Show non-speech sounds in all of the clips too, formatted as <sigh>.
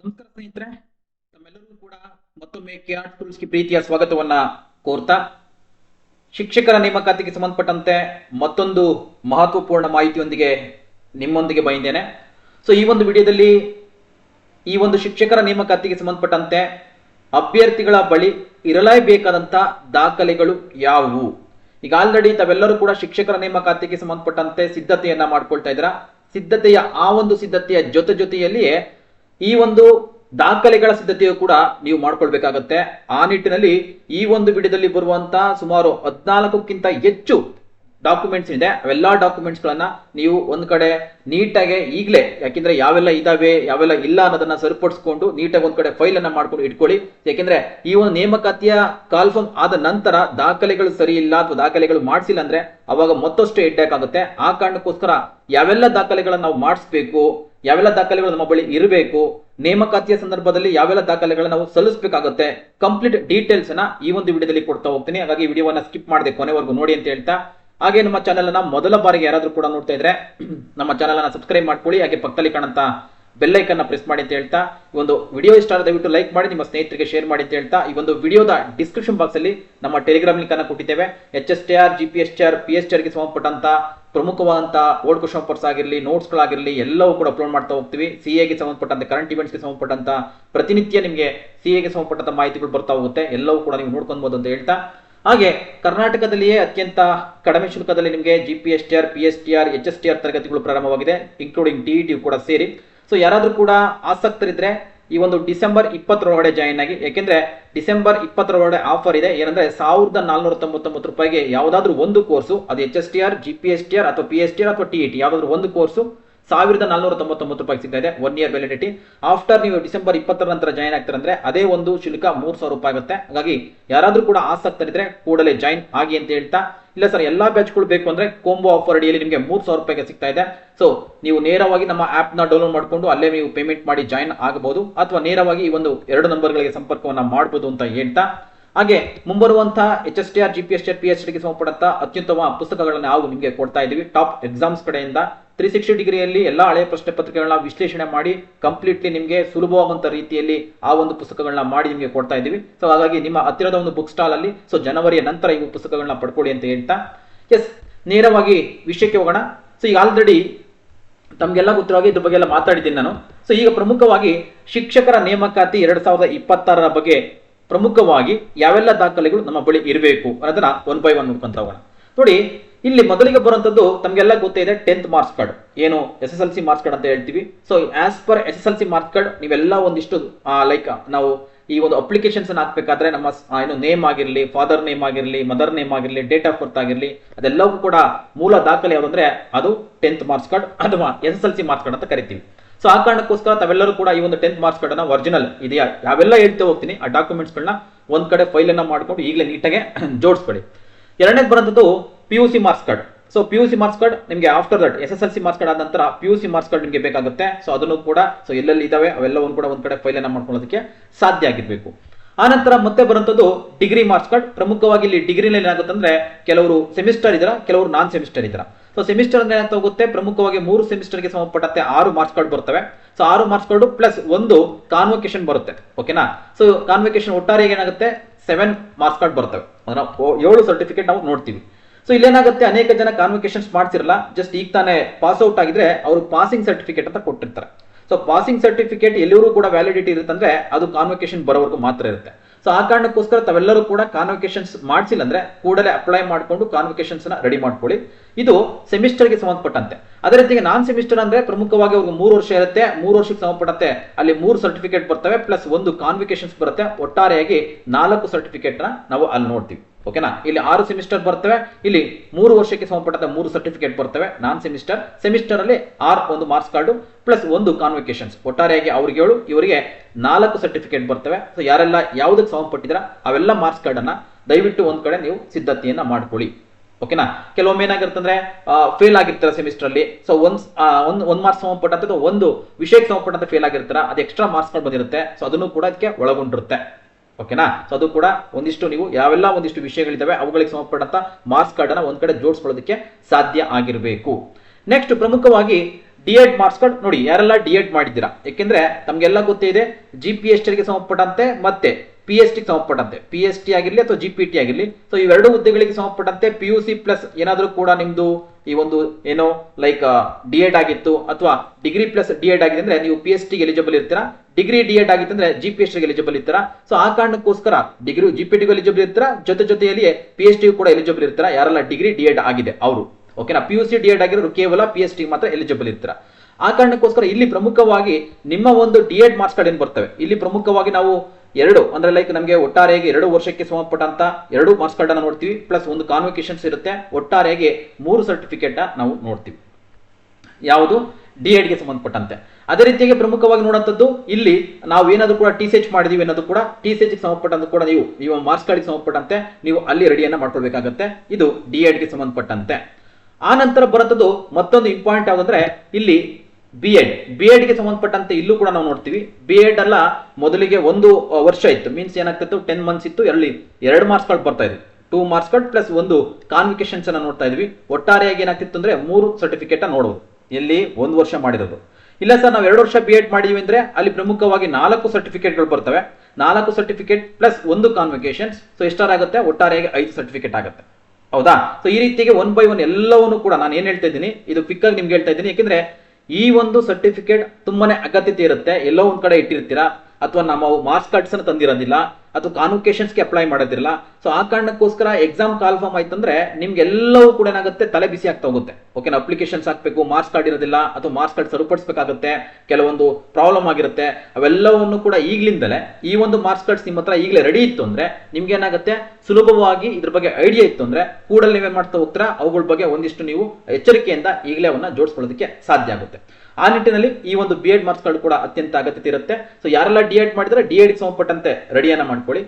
ನಮಸ್ಕಾರ ಸ್ನೇಹಿತರೆ, ತಮ್ಮೆಲ್ಲರಿಗೂ ಕೂಡ ಮತ್ತೊಮ್ಮೆ ಕೆ ಆರ್ ಟೂಲ್ಸ್ಗೆ ಪ್ರೀತಿಯ ಸ್ವಾಗತವನ್ನ ಕೋರ್ತಾ, ಶಿಕ್ಷಕರ ನೇಮಕಾತಿಗೆ ಸಂಬಂಧಪಟ್ಟಂತೆ ಮತ್ತೊಂದು ಮಹತ್ವಪೂರ್ಣ ಮಾಹಿತಿಯೊಂದಿಗೆ ನಿಮ್ಮೊಂದಿಗೆ ಬೈಂದೇನೆ ಸೊ ಈ ಒಂದು ವಿಡಿಯೋದಲ್ಲಿ ಈ ಒಂದು ಶಿಕ್ಷಕರ ನೇಮಕಾತಿಗೆ ಸಂಬಂಧಪಟ್ಟಂತೆ ಅಭ್ಯರ್ಥಿಗಳ ಬಳಿ ಇರಲೇಬೇಕಾದಂಥ ದಾಖಲೆಗಳು ಯಾವುವು? ಈಗ ಆಲ್ರೆಡಿ ತಾವೆಲ್ಲರೂ ಕೂಡ ಶಿಕ್ಷಕರ ನೇಮಕಾತಿಗೆ ಸಂಬಂಧಪಟ್ಟಂತೆ ಸಿದ್ಧತೆಯನ್ನ ಮಾಡ್ಕೊಳ್ತಾ ಇದ್ದೀರಾ? ಸಿದ್ಧತೆಯ ಆ ಒಂದು ಸಿದ್ಧತೆಯ ಜೊತೆ ಜೊತೆಯಲ್ಲಿಯೇ ಈ ಒಂದು ದಾಖಲೆಗಳ ಸಿದ್ಧತೆಯು ಕೂಡ ನೀವು ಮಾಡ್ಕೊಳ್ಬೇಕಾಗತ್ತೆ. ಆ ನಿಟ್ಟಿನಲ್ಲಿ ಈ ಒಂದು ವಿಡಿಯೋದಲ್ಲಿ ಬರುವಂತ ಸುಮಾರು ಹದಿನಾಲ್ಕಕ್ಕಿಂತ ಹೆಚ್ಚು ಡಾಕ್ಯುಮೆಂಟ್ಸ್ ಇದೆ. ಅವೆಲ್ಲ ಡಾಕ್ಯುಮೆಂಟ್ಸ್ ಗಳನ್ನ ನೀವು ಒಂದ್ ಕಡೆ ನೀಟಾಗಿ ಈಗಲೇ, ಯಾಕೆಂದ್ರೆ ಯಾವೆಲ್ಲ ಇದಾವೆ, ಯಾವೆಲ್ಲ ಇಲ್ಲ ಅನ್ನೋದನ್ನ ಸರಿಪಡಿಸ್ಕೊಂಡು ನೀಟಾಗಿ ಒಂದ್ ಕಡೆ ಫೈಲ್ ಅನ್ನ ಮಾಡ್ಕೊಂಡು ಇಟ್ಕೊಳ್ಳಿ. ಯಾಕೆಂದ್ರೆ ಈ ಒಂದು ನೇಮಕಾತಿಯ ಕಾಲ್ಫಮ್ ಆದ ನಂತರ ದಾಖಲೆಗಳು ಸರಿ ಇಲ್ಲ ಅಥವಾ ದಾಖಲೆಗಳು ಮಾಡಿಸಿಲ್ಲ ಅಂದ್ರೆ ಅವಾಗ ಮತ್ತಷ್ಟು ಹೆಡ್ಡಾಕ್ ಆಗುತ್ತೆ ಆ ಕಾರಣಕ್ಕೋಸ್ಕರ ಯಾವೆಲ್ಲ ದಾಖಲೆಗಳನ್ನ ನಾವು ಮಾಡಿಸ್ಬೇಕು, ಯಾವೆಲ್ಲ ದಾಖಲೆಗಳು ನಮ್ಮ ಬಳಿ ಇರಬೇಕು, ನೇಮಕಾತಿಯ ಸಂದರ್ಭದಲ್ಲಿ ಯಾವೆಲ್ಲ ದಾಖಲೆಗಳನ್ನ ನಾವು ಸಲ್ಲಿಸಬೇಕಾಗುತ್ತೆ ಕಂಪ್ಲೀಟ್ ಡೀಟೇಲ್ಸ್ ಅನ್ನ ಈ ಒಂದು ವಿಡಿಯೋದಲ್ಲಿ ಕೊಡ್ತಾ ಹೋಗ್ತೀನಿ. ಹಾಗಾಗಿ ವಿಡಿಯೋವನ್ನ ಸ್ಕಿಪ್ ಮಾಡದೆ ಕೊನೆವರೆಗೂ ನೋಡಿ ಅಂತ ಹೇಳ್ತಾ ಹಾಗೆ ನಮ್ಮ ಚಾನೆಲ್ ಅನ್ನ ಮೊದಲ ಬಾರಿಗೆ ಯಾರಾದರೂ ಕೂಡ ನೋಡ್ತಾ ಇದ್ರೆ, <clears throat> ನಮ್ಮ ಚಾನೆಲ್ ಅನ್ನ ಸಬ್ಸ್ಕ್ರೈಬ್ ಮಾಡ್ಕೊಳ್ಳಿ, ಹಾಗೆ ಪಕ್ಕದಲ್ಲಿ ಕಾಣಂತ ಬೆಲ್ ಐಕನ್ನ ಪ್ರೆಸ್ ಮಾಡಿ ಅಂತ ಹೇಳ್ತಾ, ಈ ಒಂದು ವಿಡಿಯೋ ಇಷ್ಟ ದಯವಿಟ್ಟು ಲೈಕ್ ಮಾಡಿ, ನಿಮ್ಮ ಸ್ನೇಹಿತರಿಗೆ ಶೇರ್ ಮಾಡಿ ಅಂತ ಹೇಳ್ತಾ, ಈ ಒಂದು ವಿಡಿಯೋದ ಡಿಸ್ಕ್ರಿಪ್ಷನ್ ಬಾಕ್ಸ್ ಅಲ್ಲಿ ನಮ್ಮ ಟೆಲಿಗ್ರಾಮ್ ಲಿಂಕ್ ಅನ್ನು ಕೊಟ್ಟಿದ್ದೇವೆ. H S T R G P S T R P S T ಆರ್ಗೆ ಸಂಬಂಧಪಟ್ಟಂತ ಪ್ರಮುಖವಾದಂತ ಓಲ್ಡ್ ಕ್ವಶನ್ ಪೇಪರ್ಸ್ ಆಗಿರಲಿ ನೋಟ್ಸ್ಗಳಾಗಿರಲಿ ಎಲ್ಲವೂ ಕೂಡ ಅಪ್ಲೋಡ್ ಮಾಡ್ತಾ ಹೋಗ್ತೀವಿ. ಸಿ ಎಗೆ ಸಂಬಂಧಪಟ್ಟಂತೆ ಕರೆಂಟ್ ಇವೆಂಟ್ಸ್ಗೆ ಸಂಬಂಧಪಟ್ಟಂತ ಪ್ರತಿನಿತ್ಯ ನಿಮಗೆ ಸಿ ಎಗೆ ಸಂಬಂಧಪಟ್ಟಂತ ಮಾಹಿತಿಗಳು ಬರ್ತಾ ಹೋಗುತ್ತೆ. ಎಲ್ಲವೂ ಕೂಡ ನೀವು ನೋಡ್ಕೊಬಹುದು ಅಂತ ಹೇಳ್ತಾ ಹಾಗೆ ಕರ್ನಾಟಕದಲ್ಲಿಯೇ ಅತ್ಯಂತ ಕಡಿಮೆ ಶುಲ್ಕದಲ್ಲಿ ನಿಮಗೆ G P S T R P S T R H S T R ತರಗತಿಗಳು ಪ್ರಾರಂಭವಾಗಿದೆ ಇನ್ಕ್ಲೂಡಿಂಗ್ ಟಿ ಟಿ ಕೂಡ ಸೇರಿ. ಸೊ ಯಾರಾದರೂ ಕೂಡ ಆಸಕ್ತರಿದ್ರೆ ಈ ಒಂದು ಡಿಸೆಂಬರ್ ಇಪ್ಪತ್ತರೊಳಗಡೆ ಜಾಯಿನ್ ಆಗಿ ಯಾಕೆಂದ್ರೆ ಡಿಸೆಂಬರ್ ಇಪ್ಪತ್ತರೊಳಗಡೆ ಆಫರ್ ಇದೆ. ಏನಂದ್ರೆ ಸಾವಿರದ ನಾಲ್ನೂರ ತೊಂಬತ್ತೊಂಬತ್ತು ರೂಪಾಯಿಗೆ ಯಾವುದಾದ್ರೂ ಒಂದು ಕೋರ್ಸು ಅದು H S T R G P S T R ಅಥವಾ ಪಿ ಎಸ್ ಟಿ ಆರ್ ಅಥವಾ ಟಿ ಇ ಟಿ ಯಾವುದಾದ್ರೂ ಒಂದು ಕೋರ್ಸು ಸಾವಿರದ ನಾಲ್ನೂರ ತೊಂಬತ್ತೊಂಬತ್ತು ರೂಪಾಯಿ ಸಿಗ್ತಾ ಇದೆ. ಒನ್ ಇಯರ್ ವ್ಯಾಲಿಡಿಟಿ ಆಫ್ಟರ್ ನೀವು ಡಿಸೆಂಬರ್ ಇಪ್ಪತ್ತರ ನಂತರ ಜಾಯಿನ್ ಆಗ್ತಾರಂದ್ರೆ ಅದೇ ಒಂದು ಶುಲ್ಕ ಮೂರ್ ಸಾವಿರ ರೂಪಾಯಿ ಆಗುತ್ತೆ. ಹಾಗಾಗಿ ಯಾರಾದರೂ ಕೂಡ ಆಸಕ್ತರಿದ್ರೆ ಕೂಡಲೇ ಜಾಯಿನ್ ಆಗಿ ಅಂತ ಹೇಳ್ತಾ, ಇಲ್ಲ ಸರ್, ಎಲ್ಲಾ ಬ್ಯಾಚ್ಗಳು ಬೇಕು ಅಂದ್ರೆ ಕೋಂಬೋ ಆಫರ್ ಅಡಿಯಲ್ಲಿ ನಿಮಗೆ ಮೂರ್ ಸಾವಿರ ರೂಪಾಯಿಗೆ ಸಿಗ್ತಾ ಇದೆ. ಸೊ ನೀವು ನೇರವಾಗಿ ನಮ್ಮ ಆಪ್ನ ಡೌನ್ಲೋಡ್ ಮಾಡಿಕೊಂಡು ಅಲ್ಲೇ ನೀವು ಪೇಮೆಂಟ್ ಮಾಡಿ ಜಾಯಿನ್ ಆಗಬಹುದು. ಅಥವಾ ನೇರವಾಗಿ ಈ ಒಂದು ಎರಡು ನಂಬರ್ಗಳಿಗೆ ಸಂಪರ್ಕವನ್ನ ಮಾಡಬಹುದು ಅಂತ ಹೇಳ್ತಾ ಹಾಗೆ ಮುಂಬರುವಂತಹ H S T R G P S T P H ಡಿಗೆ ಅತ್ಯುತ್ತಮ ಪುಸ್ತಕಗಳನ್ನು ನಾವು ನಿಮಗೆ ಕೊಡ್ತಾ ಇದ್ದೀವಿ. ಟಾಪ್ ಎಕ್ಸಾಮ್ಸ್ ಕಡೆಯಿಂದ ತ್ರೀ ಸಿಕ್ಸ್ಟಿ ಡಿಗ್ರಿಯಲ್ಲಿ ಎಲ್ಲ ಹಳೆಯ ಪ್ರಶ್ನೆ ಪತ್ರಿಕೆಗಳನ್ನ ವಿಶ್ಲೇಷಣೆ ಮಾಡಿ ಕಂಪ್ಲೀಟ್ಲಿ ನಿಮಗೆ ಸುಲಭವಾಗುವಂತ ರೀತಿಯಲ್ಲಿ ಆ ಒಂದು ಪುಸ್ತಕಗಳನ್ನ ಮಾಡಿ ನಿಮಗೆ ಕೊಡ್ತಾ ಇದ್ದೀವಿ. ಸೊ ಹಾಗಾಗಿ ನಿಮ್ಮ ಹತ್ತಿರದ ಒಂದು ಬುಕ್ ಸ್ಟಾಲ್ ಅಲ್ಲಿ ಸೊ ಜನವರಿಯ ನಂತರ ಈ ಪುಸ್ತಕಗಳನ್ನ ಪಡ್ಕೊಳ್ಳಿ ಅಂತ ಹೇಳ್ತಾ. ಎಸ್ ನೇರವಾಗಿ ವಿಷಯಕ್ಕೆ ಹೋಗೋಣ. ಸೊ ಈಗ ಆಲ್ರೆಡಿ ತಮಗೆಲ್ಲ ಗೊತ್ತಿರುವಾಗ ಇದ್ರ ಬಗ್ಗೆ ಎಲ್ಲ ಮಾತಾಡಿದ್ದೀನಿ ನಾನು. ಸೊ ಈಗ ಪ್ರಮುಖವಾಗಿ ಶಿಕ್ಷಕರ ನೇಮಕಾತಿ ಎರಡ್ ಸಾವಿರದ ಇಪ್ಪತ್ತಾರರ ಬಗ್ಗೆ ಪ್ರಮುಖವಾಗಿ ಯಾವೆಲ್ಲ ದಾಖಲೆಗಳು ನಮ್ಮ ಬಳಿ ಇರಬೇಕು ಅನ್ನೋದನ್ನ ಒನ್ ಬೈ ಒನ್ ನೋಡ್ಕೊಂತ ಹೋಗೋಣ. ನೋಡಿ, ಇಲ್ಲಿ ಮೊದಲಿಗೆ ಬರುವಂತದ್ದು ತಮಗೆಲ್ಲ ಇದೆ ಟೆಂತ್ ಮಾರ್ಕ್ಸ್ ಕಾರ್ಡ್ ಏನು S S L C marks card ಅಂತ ಹೇಳ್ತೀವಿ. So as per S S L C marks card ನೀವೆಲ್ಲ ಒಂದಿಷ್ಟು ಲೈಕ್ ನಾವು ಈ ಒಂದು ಅಪ್ಲಿಕೇಶನ್ಸ್ ಅನ್ನು ಹಾಕ್ಬೇಕಾದ್ರೆ ನಮ್ಮ ಏನು ನೇಮ್ ಆಗಿರಲಿ ಫಾದರ್ ನೇಮ್ ಆಗಿರಲಿ ಮದರ್ ನೇಮ್ ಆಗಿರಲಿ ಡೇಟ್ ಆಫ್ ಬರ್ತ್ ಆಗಿರಲಿ, ಅದೆಲ್ಲವೂ ಕೂಡ ಮೂಲ ದಾಖಲೆ ಯಾವುದಂದ್ರೆ ಅದು ಟೆಂತ್ ಮಾರ್ಕ್ಸ್ ಕಾರ್ಡ್ ಅಥವಾ S S L C marks card ಅಂತ ಕರಿತೀವಿ. ಸೊ ಆ ಕಾರಣಕ್ಕೋಸ್ಕರ ತಾವೆಲ್ಲರೂ ಕೂಡ ಈ ಒಂದು ಟೆಂತ್ ಮಾರ್ಕ್ಸ್ ಕಾರ್ಡ್ ಒರಿಜಿನಲ್ ಇದೆಯಾ? ಯಾವೆಲ್ಲ ಹೇಳ್ತಾ ಹೋಗ್ತೀನಿ, ಆ ಡಾಕ್ಯುಮೆಂಟ್ಸ್ ಗಳನ್ನ ಒಂದ್ ಕಡೆ ಫೈಲ್ ಅನ್ನ ಮಾಡ್ಕೊಂಡು ಈಗಲೇ ನೀಟಾಗೆ ಜೋಡಿಸ್ಬೇಡಿ ಎರಡನೇದು ಬರೋದು P U C marks card so P U C marks card ನಿಮಗೆ after that S S L C marks card ಆದ ನಂತರ P U C marks card ನಿಮಗೆ ಬೇಕಾಗುತ್ತೆ. ಸೊ ಅದನ್ನು ಕೂಡ ಸೊ ಎಲ್ಲೆಲ್ಲಿ ಇದಾವೆ, ಅವೆಲ್ಲವನ್ನು ಕೂಡ ಒಂದ್ ಕಡೆ ಫೈಲ್ ಅನ್ನ ಮಾಡ್ಕೊಳ್ಳೋದಕ್ಕೆ ಸಾಧ್ಯ ಆಗಿರ್ಬೇಕು. ಆನಂತರ ಮತ್ತೆ ಬರುವಂಥದ್ದು ಡಿಗ್ರಿ ಮಾರ್ಕ್ಸ್ ಕಾರ್ಡ್ ಪ್ರಮುಖವಾಗಿ ಇಲ್ಲಿ ಡಿಗ್ರಿನಲ್ಲಿ ಏನಾಗುತ್ತೆ ಅಂದ್ರೆ ಕೆಲವರು ಸೆಮಿಸ್ಟರ್ ಇದ್ರ, ಕೆಲವರು ನಾನ್ ಸೆಮಿಸ್ಟರ್ ಇದ್ರ. ಸೊ ಸೆಮಿಸ್ಟರ್ ಅಂದ್ರೆ ಏನಂತ ಹೋಗುತ್ತೆ? ಪ್ರಮುಖವಾಗಿ ಮೂರು ಸೆಮಿಸ್ಟರ್ಗೆ ಸಂಬಂಧಪಟ್ಟಂತೆ ಆರು ಮಾರ್ಕ್ಸ್ ಕಾರ್ಡ್ ಬರ್ತವೆ. ಸೊ ಆರು ಮಾರ್ಕ್ಸ್ ಕಾರ್ಡ್ ಪ್ಲಸ್ ಒಂದು ಕಾನ್ವೊಕೇಶನ್ ಬರುತ್ತೆ. ಓಕೆನಾ ಸೊ ಕಾನ್ವೊಕೇಶನ್ ಒಟ್ಟಾರೆ ಏನಾಗುತ್ತೆ? ಸೆವೆನ್ ಮಾರ್ಕ್ಸ್ ಕಾರ್ಡ್ ಬರ್ತವೆ. ಏಳು ಸರ್ಟಿಫಿಕೇಟ್ ನಾವು ನೋಡ್ತೀವಿ. ಸೊ ಇಲ್ಲೇನಾಗುತ್ತೆ? ಅನೇಕ ಜನ ಕಾನ್ವೊಕೇಶನ್ಸ್ ಮಾಡ್ತಿರಲ್ಲ. ಜಸ್ಟ್ ಈಗ ತಾನೇ ಪಾಸ್ ಔಟ್ ಆಗಿದ್ರೆ ಅವರು ಪಾಸಿಂಗ್ ಸರ್ಟಿಫಿಕೇಟ್ ಅಂತ ಕೊಟ್ಟಿರ್ತಾರೆ. ಸೊ ಪಾಸಿಂಗ್ ಸರ್ಟಿಫಿಕೇಟ್ ಎಲ್ಲರೂ ಕೂಡ ವ್ಯಾಲಿಡಿಟಿ ಇರುತ್ತೆ ಅಂದ್ರೆ ಅದು ಕಾನ್ವೊಕೇಶನ್ ಬರೋವರೆಗೂ ಮಾತ್ರ ಇರುತ್ತೆ. ಸೊ ಆ ಕಾರಣಕ್ಕೋಸ್ಕರ ತಾವೆಲ್ಲರೂ ಕೂಡ ಕಾನ್ವೊಕೇಶನ್ಸ್ ಮಾಡಿಸಿಲ್ಲ ಅಂದ್ರೆ ಕೂಡಲೇ ಅಪ್ಲೈ ಮಾಡಿಕೊಂಡು ಕಾನ್ವೊಕೇಶನ್ಸ್ನ ರೆಡಿ ಮಾಡ್ಕೊಳ್ಳಿ. ಇದು ಸೆಮಿಸ್ಟರ್ಗೆ ಸಂಬಂಧಪಟ್ಟಂತೆ. ಅದೇ ರೀತಿಗೆ ನಾನ್ ಸೆಮಿಸ್ಟರ್ ಅಂದ್ರೆ ಪ್ರಮುಖವಾಗಿ ಅವ್ರಿಗೆ ಮೂರು ವರ್ಷ ಇರುತ್ತೆ. ಮೂರು ವರ್ಷಕ್ಕೆ ಸಂಬಂಧಪಟ್ಟಂತೆ ಅಲ್ಲಿ ಮೂರು ಸರ್ಟಿಫಿಕೇಟ್ ಬರ್ತವೆ ಪ್ಲಸ್ ಒಂದು ಕಾನ್ವಿಕೇಶನ್ಸ್ ಬರುತ್ತೆ. ಒಟ್ಟಾರೆಯಾಗಿ ನಾಲ್ಕು ಸರ್ಟಿಫಿಕೇಟ್ನ ನಾವು ಅಲ್ಲಿ ನೋಡ್ತೀವಿ. ಓಕೆನಾ ಇಲ್ಲಿ ಆರು ಸೆಮಿಸ್ಟರ್ ಬರ್ತವೆ. ಇಲ್ಲಿ ಮೂರು ವರ್ಷಕ್ಕೆ ಸಂಬಂಧಪಟ್ಟ ಮೂರು ಸರ್ಟಿಫಿಕೇಟ್ ಬರ್ತವೆ. ನಾನ್ ಸೆಮಿಸ್ಟರ್ ಸೆಮಿಸ್ಟರ್ ಅಲ್ಲಿ ಆರ್ ಒಂದು ಮಾರ್ಕ್ಸ್ ಕಾರ್ಡು ಪ್ಲಸ್ ಒಂದು ಕಾನ್ವಿಕೇಶನ್ಸ್ ಒಟ್ಟಾರೆಯಾಗಿ ಅವ್ರಿಗೆ ಏಳು ಇವರಿಗೆ ನಾಲ್ಕು ಸರ್ಟಿಫಿಕೇಟ್ ಬರ್ತವೆ. ಸೊ ಯಾರೆಲ್ಲ, ಯಾವುದಕ್ಕೆ ಸಂಬಂಧಪಟ್ಟಿದ್ರ ಅವೆಲ್ಲ ಮಾರ್ಕ್ಸ್ ಕಾರ್ಡ್ ಅನ್ನ ದಯವಿಟ್ಟು ಒಂದ್ ಕಡೆ ನೀವು ಸಿದ್ಧತೆಯನ್ನ ಮಾಡ್ಕೊಳ್ಳಿ. ಓಕೆನಾ ಕೆಲವೊಮ್ಮೆ ಏನಾಗಿರ್ತಂದ್ರೆ ಫೇಲ್ ಆಗಿರ್ತಾರೆ ಸೆಮಿಸ್ಟರ್ ಅಲ್ಲಿ. ಸೊ ಒಂದ್ ಒಂದ್ ಒಂದ್ ಮಾರ್ಕ್ಸ್ ಸಂಬಂಧಪಟ್ಟಂತ ಒಂದು ವಿಷಯಕ್ಕೆ ಸಂಬಂಧಪಟ್ಟಂತ ಫೇಲ್ ಆಗಿರ್ತಾರ, ಅದು ಎಕ್ಸ್ಟ್ರಾ ಮಾರ್ಕ್ಸ್ ಕಾರ್ಡ್ ಬಂದಿರುತ್ತೆ. ಸೊ ಅದನ್ನು ಕೂಡ ಅದಕ್ಕೆ ಒಳಗೊಂಡಿರುತ್ತೆ. ಓಕೆನಾ? ಸೊ ಅದು ಕೂಡ ಒಂದಿಷ್ಟು ನೀವು ಯಾವೆಲ್ಲ ಒಂದಿಷ್ಟು ವಿಷಯಗಳಿದ್ದಾವೆ ಅವುಗಳಿಗೆ ಸಂಬಂಧಪಟ್ಟಂತ ಮಾರ್ಕ್ಸ್ ಕಾರ್ಡ್ ಅನ್ನ ಒಂದ್ ಕಡೆ ಜೋಡಿಸ್ಕೊಳ್ಳೋದಕ್ಕೆ ಸಾಧ್ಯ ಆಗಿರಬೇಕು. ನೆಕ್ಸ್ಟ್ ಪ್ರಮುಖವಾಗಿ ಡಿ ಎಡ್ ಮಾರ್ಕ್ಸ್ ಕಾರ್ಡ್ ನೋಡಿ, ಯಾರೆಲ್ಲ ಡಿ ಎಡ್ ಮಾಡಿದ್ದೀರಾ ಯಾಕೆಂದ್ರೆ ತಮ್ಗೆಲ್ಲ ಗೊತ್ತಿದೆ ಜಿ ಪಿ ಎಸ್ ಟಿಗೆ ಸಂಬಂಧಪಟ್ಟಂತೆ ಮತ್ತೆ ಪಿ ಎಸ್ ಟಿ ಸಂಬಂಧಪಟ್ಟಂತೆ. ಪಿ ಎಸ್ ಟಿ ಆಗಿರಲಿ ಅಥವಾ ಜಿ ಪಿ ಟಿ ಆಗಿರಲಿ. ಸೊ ಇವೆರಡು ಹುದ್ದೆಗಳಿಗೆ ಸಂಬಂಧಪಟ್ಟಂತೆ ಪಿ ಯು ಸಿ ಪ್ಲಸ್ ಏನಾದರೂ ಕೂಡ ನಿಮ್ದು ಈ ಒಂದು ಏನೋ ಲೈಕ್ ಡಿ ಎಡ್ ಆಗಿತ್ತು ಅಥವಾ ಡಿಗ್ರಿ ಪ್ಲಸ್ ಡಿ ಎಡ್ ಆಗಿದೆ ಅಂದ್ರೆ ನೀವು ಪಿ ಎಸ್ ಟಿಗೆ ಎಲಿಜಿಬಲ್ ಇರ್ತೀರಾ. ಡಿಗ್ರಿ ಡಿ ಎಡ್ ಆಗಿತ್ತು ಅಂದ್ರೆ ಜಿ ಪಿ ಎಚ್ ಟಿಗೆ ಎಲಿಜಿಬಲ್ ಇರ್ತೀರಾ. ಸೊ ಆ ಕಾರಣಕ್ಕೋಸ್ಕರ ಡಿಗ್ರಿ ಜಿ ಪಿ ಟಿಗೂ ಎಲಿಜಿಬಲ್ ಇರ್ತೀರಾ. ಜೊತೆ ಜೊತೆಯಲ್ಲಿ ಪಿ ಎಚ್ ಟಿಗೂ ಕೂಡ ಎಲಿಜಿಬಲ್ ಇರ್ತೀರಾ. ಯಾರೆಲ್ಲ ಡಿಗ್ರಿ ಡಿ ಎಡ್ ಆಗಿದೆ ಅವರು. ಓಕೆನಾ P U C D Ed ಆಗಿರೋರು ಕೇವಲ ಪಿ ಎಚ್ ಟಿ ಮಾತ್ರ ಎಲಿಜಿಬಲ್ ಇರ್ತೀರಾ. ಆ ಕಾರಣಕ್ಕೋಸ್ಕರ ಇಲ್ಲಿ ಪ್ರಮುಖವಾಗಿ ನಿಮ್ಮ ಒಂದು ಡಿ ಎಡ್ ಮಾರ್ಕ್ಸ್ ಕಾರ್ಡ್ ಏನು ಬರ್ತವೆ? ಇಲ್ಲಿ ಪ್ರಮುಖವಾಗಿ ನಾವು ಎರಡು, ಅಂದ್ರೆ ಲೈಕ್ ನಮಗೆ ಒಟ್ಟಾರೆಯಾಗಿ ಎರಡು ವರ್ಷಕ್ಕೆ ಸಂಬಂಧಪಟ್ಟಂತ ಎರಡು ಮಾರ್ಕ್ಸ್ ಕಾರ್ಡ್ ಅನ್ನು ನೋಡ್ತೀವಿ ಪ್ಲಸ್ ಒಂದು ಕಾನ್ವೊಕೇಶನ್ಸ್ ಇರುತ್ತೆ, ಒಟ್ಟಾರೆಯಾಗಿ ಮೂರು ಸರ್ಟಿಫಿಕೇಟ್ ನಾವು ನೋಡ್ತೀವಿ. ಯಾವುದು? ಡಿ ಎಡ್ಗೆ ಸಂಬಂಧಪಟ್ಟಂತೆ ಅದೇ ರೀತಿಯಾಗಿ ಪ್ರಮುಖವಾಗಿ ನೋಡುವಂಥದ್ದು ಇಲ್ಲಿ ನಾವು ಏನಾದರೂ ಕೂಡ ಟಿ ಸಿ ಎಚ್ ಮಾಡಿದೀವಿ ಅನ್ನೋದು ಕೂಡ ಟಿ ಸಿ ಎಚ್ ಸಂಬಂಧಪಟ್ಟಂತ ಕೂಡ ನೀವು ನೀವು ಮಾರ್ಕ್ಸ್ ಕಾರ್ಡ್ಗೆ ಸಂಬಂಧಪಟ್ಟಂತೆ ನೀವು ಅಲ್ಲಿ ರೆಡಿಯನ್ನು ಮಾಡ್ಕೊಳ್ಬೇಕಾಗತ್ತೆ. ಇದು ಡಿ ಎಡ್ಗೆ ಸಂಬಂಧಪಟ್ಟಂತೆ ಆ ನಂತರ ಬರುವಂಥದ್ದು ಮತ್ತೊಂದು ಇಂಪಾರ್ಟೆಂಟ್ ಯಾವುದಂದ್ರೆ, ಇಲ್ಲಿ ಬಿ ಎಡ್ ಬಿ ಎಡ್ಗೆ ಸಂಬಂಧಪಟ್ಟಂತೆ ಇಲ್ಲೂ ಕೂಡ ನಾವು ನೋಡ್ತೀವಿ. ಬಿ ಎಡ್ ಅಲ್ಲ ಮೊದಲಿಗೆ ಒಂದು ವರ್ಷ ಇತ್ತು. ಮೀನ್ಸ್ ಏನಾಗ್ತಿತ್ತು? ಟೆನ್ ಮಂತ್ಸ್ ಇತ್ತು. ಎರಡು ಎರಡು ಮಾರ್ಕ್ಸ್ ಕಾರ್ಡ್ ಬರ್ತಾ ಇದ್ವಿ. ಟೂ ಮಾರ್ಕ್ಸ್ ಕಾರ್ಡ್ ಪ್ಲಸ್ ಒಂದು ಕಾನ್ವಿಕೇಶನ್ಸ್ ಅನ್ನ ನೋಡ್ತಾ ಇದ್ವಿ. ಒಟ್ಟಾರೆಯಾಗಿ ಏನಾಗ್ತಿತ್ತು ಅಂದ್ರೆ ಮೂರು ಸರ್ಟಿಫಿಕೇಟ್ ನೋಡೋದು ಎಲ್ಲಿ? ಒಂದು ವರ್ಷ ಮಾಡಿರೋದು. ಇಲ್ಲ ಸರ್, ನಾವು ಎರಡು ವರ್ಷ ಬಿ ಎಡ್ ಮಾಡಿದೀವಿ ಅಂದ್ರೆ ಅಲ್ಲಿ ಪ್ರಮುಖವಾಗಿ ನಾಲ್ಕು ಸರ್ಟಿಫಿಕೇಟ್ಗಳು ಬರ್ತವೆ. ನಾಲ್ಕು ಸರ್ಟಿಫಿಕೇಟ್ ಪ್ಲಸ್ ಒಂದು ಕಾನ್ವಿಕೇಶನ್ಸ್ ಸೊ ಎಷ್ಟಾರಾಗುತ್ತೆ? ಒಟ್ಟಾರೆಯಾಗಿ ಐದು ಸರ್ಟಿಫಿಕೇಟ್ ಆಗುತ್ತೆ. ಹೌದಾ? ಸೊ ಈ ರೀತಿಗೆ ಒನ್ ಬೈ ಒನ್ ಎಲ್ಲವನ್ನು ಕೂಡ ನಾನು ಏನ್ ಹೇಳ್ತಾ ಇದ್ದೀನಿ? ಇದು ಕ್ವಿಕ್ ಆಗಿ ನಿಮ್ಗೆ ಹೇಳ್ತಾ ಇದ್ದೀನಿ. ಯಾಕಂದ್ರೆ ಈ ಒಂದು ಸರ್ಟಿಫಿಕೇಟ್ ತುಂಬಾನೇ ಅಗತ್ಯತೆ ಇರುತ್ತೆ. ಎಲ್ಲೋ ಒಂದ್ ಕಡೆ ಇಟ್ಟಿರ್ತೀರಾ? ಅಥವಾ ನಮ್ಮ ಮಾರ್ಕ್ಸ್ ಕಾರ್ಡ್ಸ್ ಅನ್ನು ತಂದಿರೋದಿಲ್ಲ. ಅಥವಾ ಕಾನ್ವೊಕೇಶನ್ಸ್ಗೆ ಅಪ್ಲೈ ಮಾಡೋದಿರಲ್ಲ. ಸೊ ಆ ಕಾರಣಕ್ಕೋಸ್ಕರ ಎಕ್ಸಾಮ್ ಕಾಲ್ಫಾರ್ಮ್ ಆಯ್ತಂದ್ರೆ ನಿಮ್ಗೆ ಎಲ್ಲವೂ ಕೂಡ ಏನಾಗುತ್ತೆ? ತಲೆ ಬಿಸಿ ಆಗ್ತಾ ಹೋಗುತ್ತೆ. ಓಕೆನಾ ಅಪ್ಲಿಕೇಶನ್ಸ್ ಹಾಕ್ಬೇಕು ಮಾರ್ಕ್ಸ್ ಕಾರ್ಡ್ ಇರೋದಿಲ್ಲ, ಅಥವಾ ಮಾರ್ಕ್ಸ್ ಕಾರ್ಡ್ ಸರಿಪಡಿಸಬೇಕಾಗುತ್ತೆ, ಕೆಲವೊಂದು ಪ್ರಾಬ್ಲಮ್ ಆಗಿರುತ್ತೆ, ಅವೆಲ್ಲವನ್ನು ಕೂಡ ಈಗಲಿಂದಲೇ, ಈ ಒಂದು ಮಾರ್ಕ್ಸ್ ಕಾರ್ಡ್ಸ್ ನಿಮ್ಮ ಹತ್ರ ಈಗಲೇ ರೆಡಿ ಇತ್ತು ಅಂದ್ರೆ ನಿಮ್ಗೆ ಏನಾಗುತ್ತೆ? ಸುಲಭವಾಗಿ ಇದ್ರ ಬಗ್ಗೆ ಐಡಿಯಾ ಇತ್ತು ಅಂದ್ರೆ ಕೂಡಲೇ ನೀವೇನ್ ಮಾಡ್ತಾ ಹೋಗ್ತೀರಾ? ಅವುಗಳ ಬಗ್ಗೆ ಒಂದಿಷ್ಟು ನೀವು ಎಚ್ಚರಿಕೆಯಿಂದ ಈಗಲೇ ಅವನ್ನ ಜೋಡಿಸ್ಕೊಳ್ಳೋದಕ್ಕೆ ಸಾಧ್ಯ ಆಗುತ್ತೆ. ಆ ನಿಟ್ಟಿನಲ್ಲಿ ಈ ಒಂದು ಬಿ ಎಡ್ ಮಾರ್ಕ್ಸ್ ಕಾರ್ಡ್ ಕೂಡ ಅತ್ಯಂತ ಅಗತ್ಯತೆ ಇರುತ್ತೆ. ಸೊ ಯಾರೆಲ್ಲ ಡಿ ಎಡ್ ಮಾಡಿದ್ರೆ ಡಿ ಎಡ್ ಸಂಬಂಧಪಟ್ಟಂತೆ ರೆಡಿಯನ್ನ ಮಾಡ್ಕೊಳ್ಳಿ.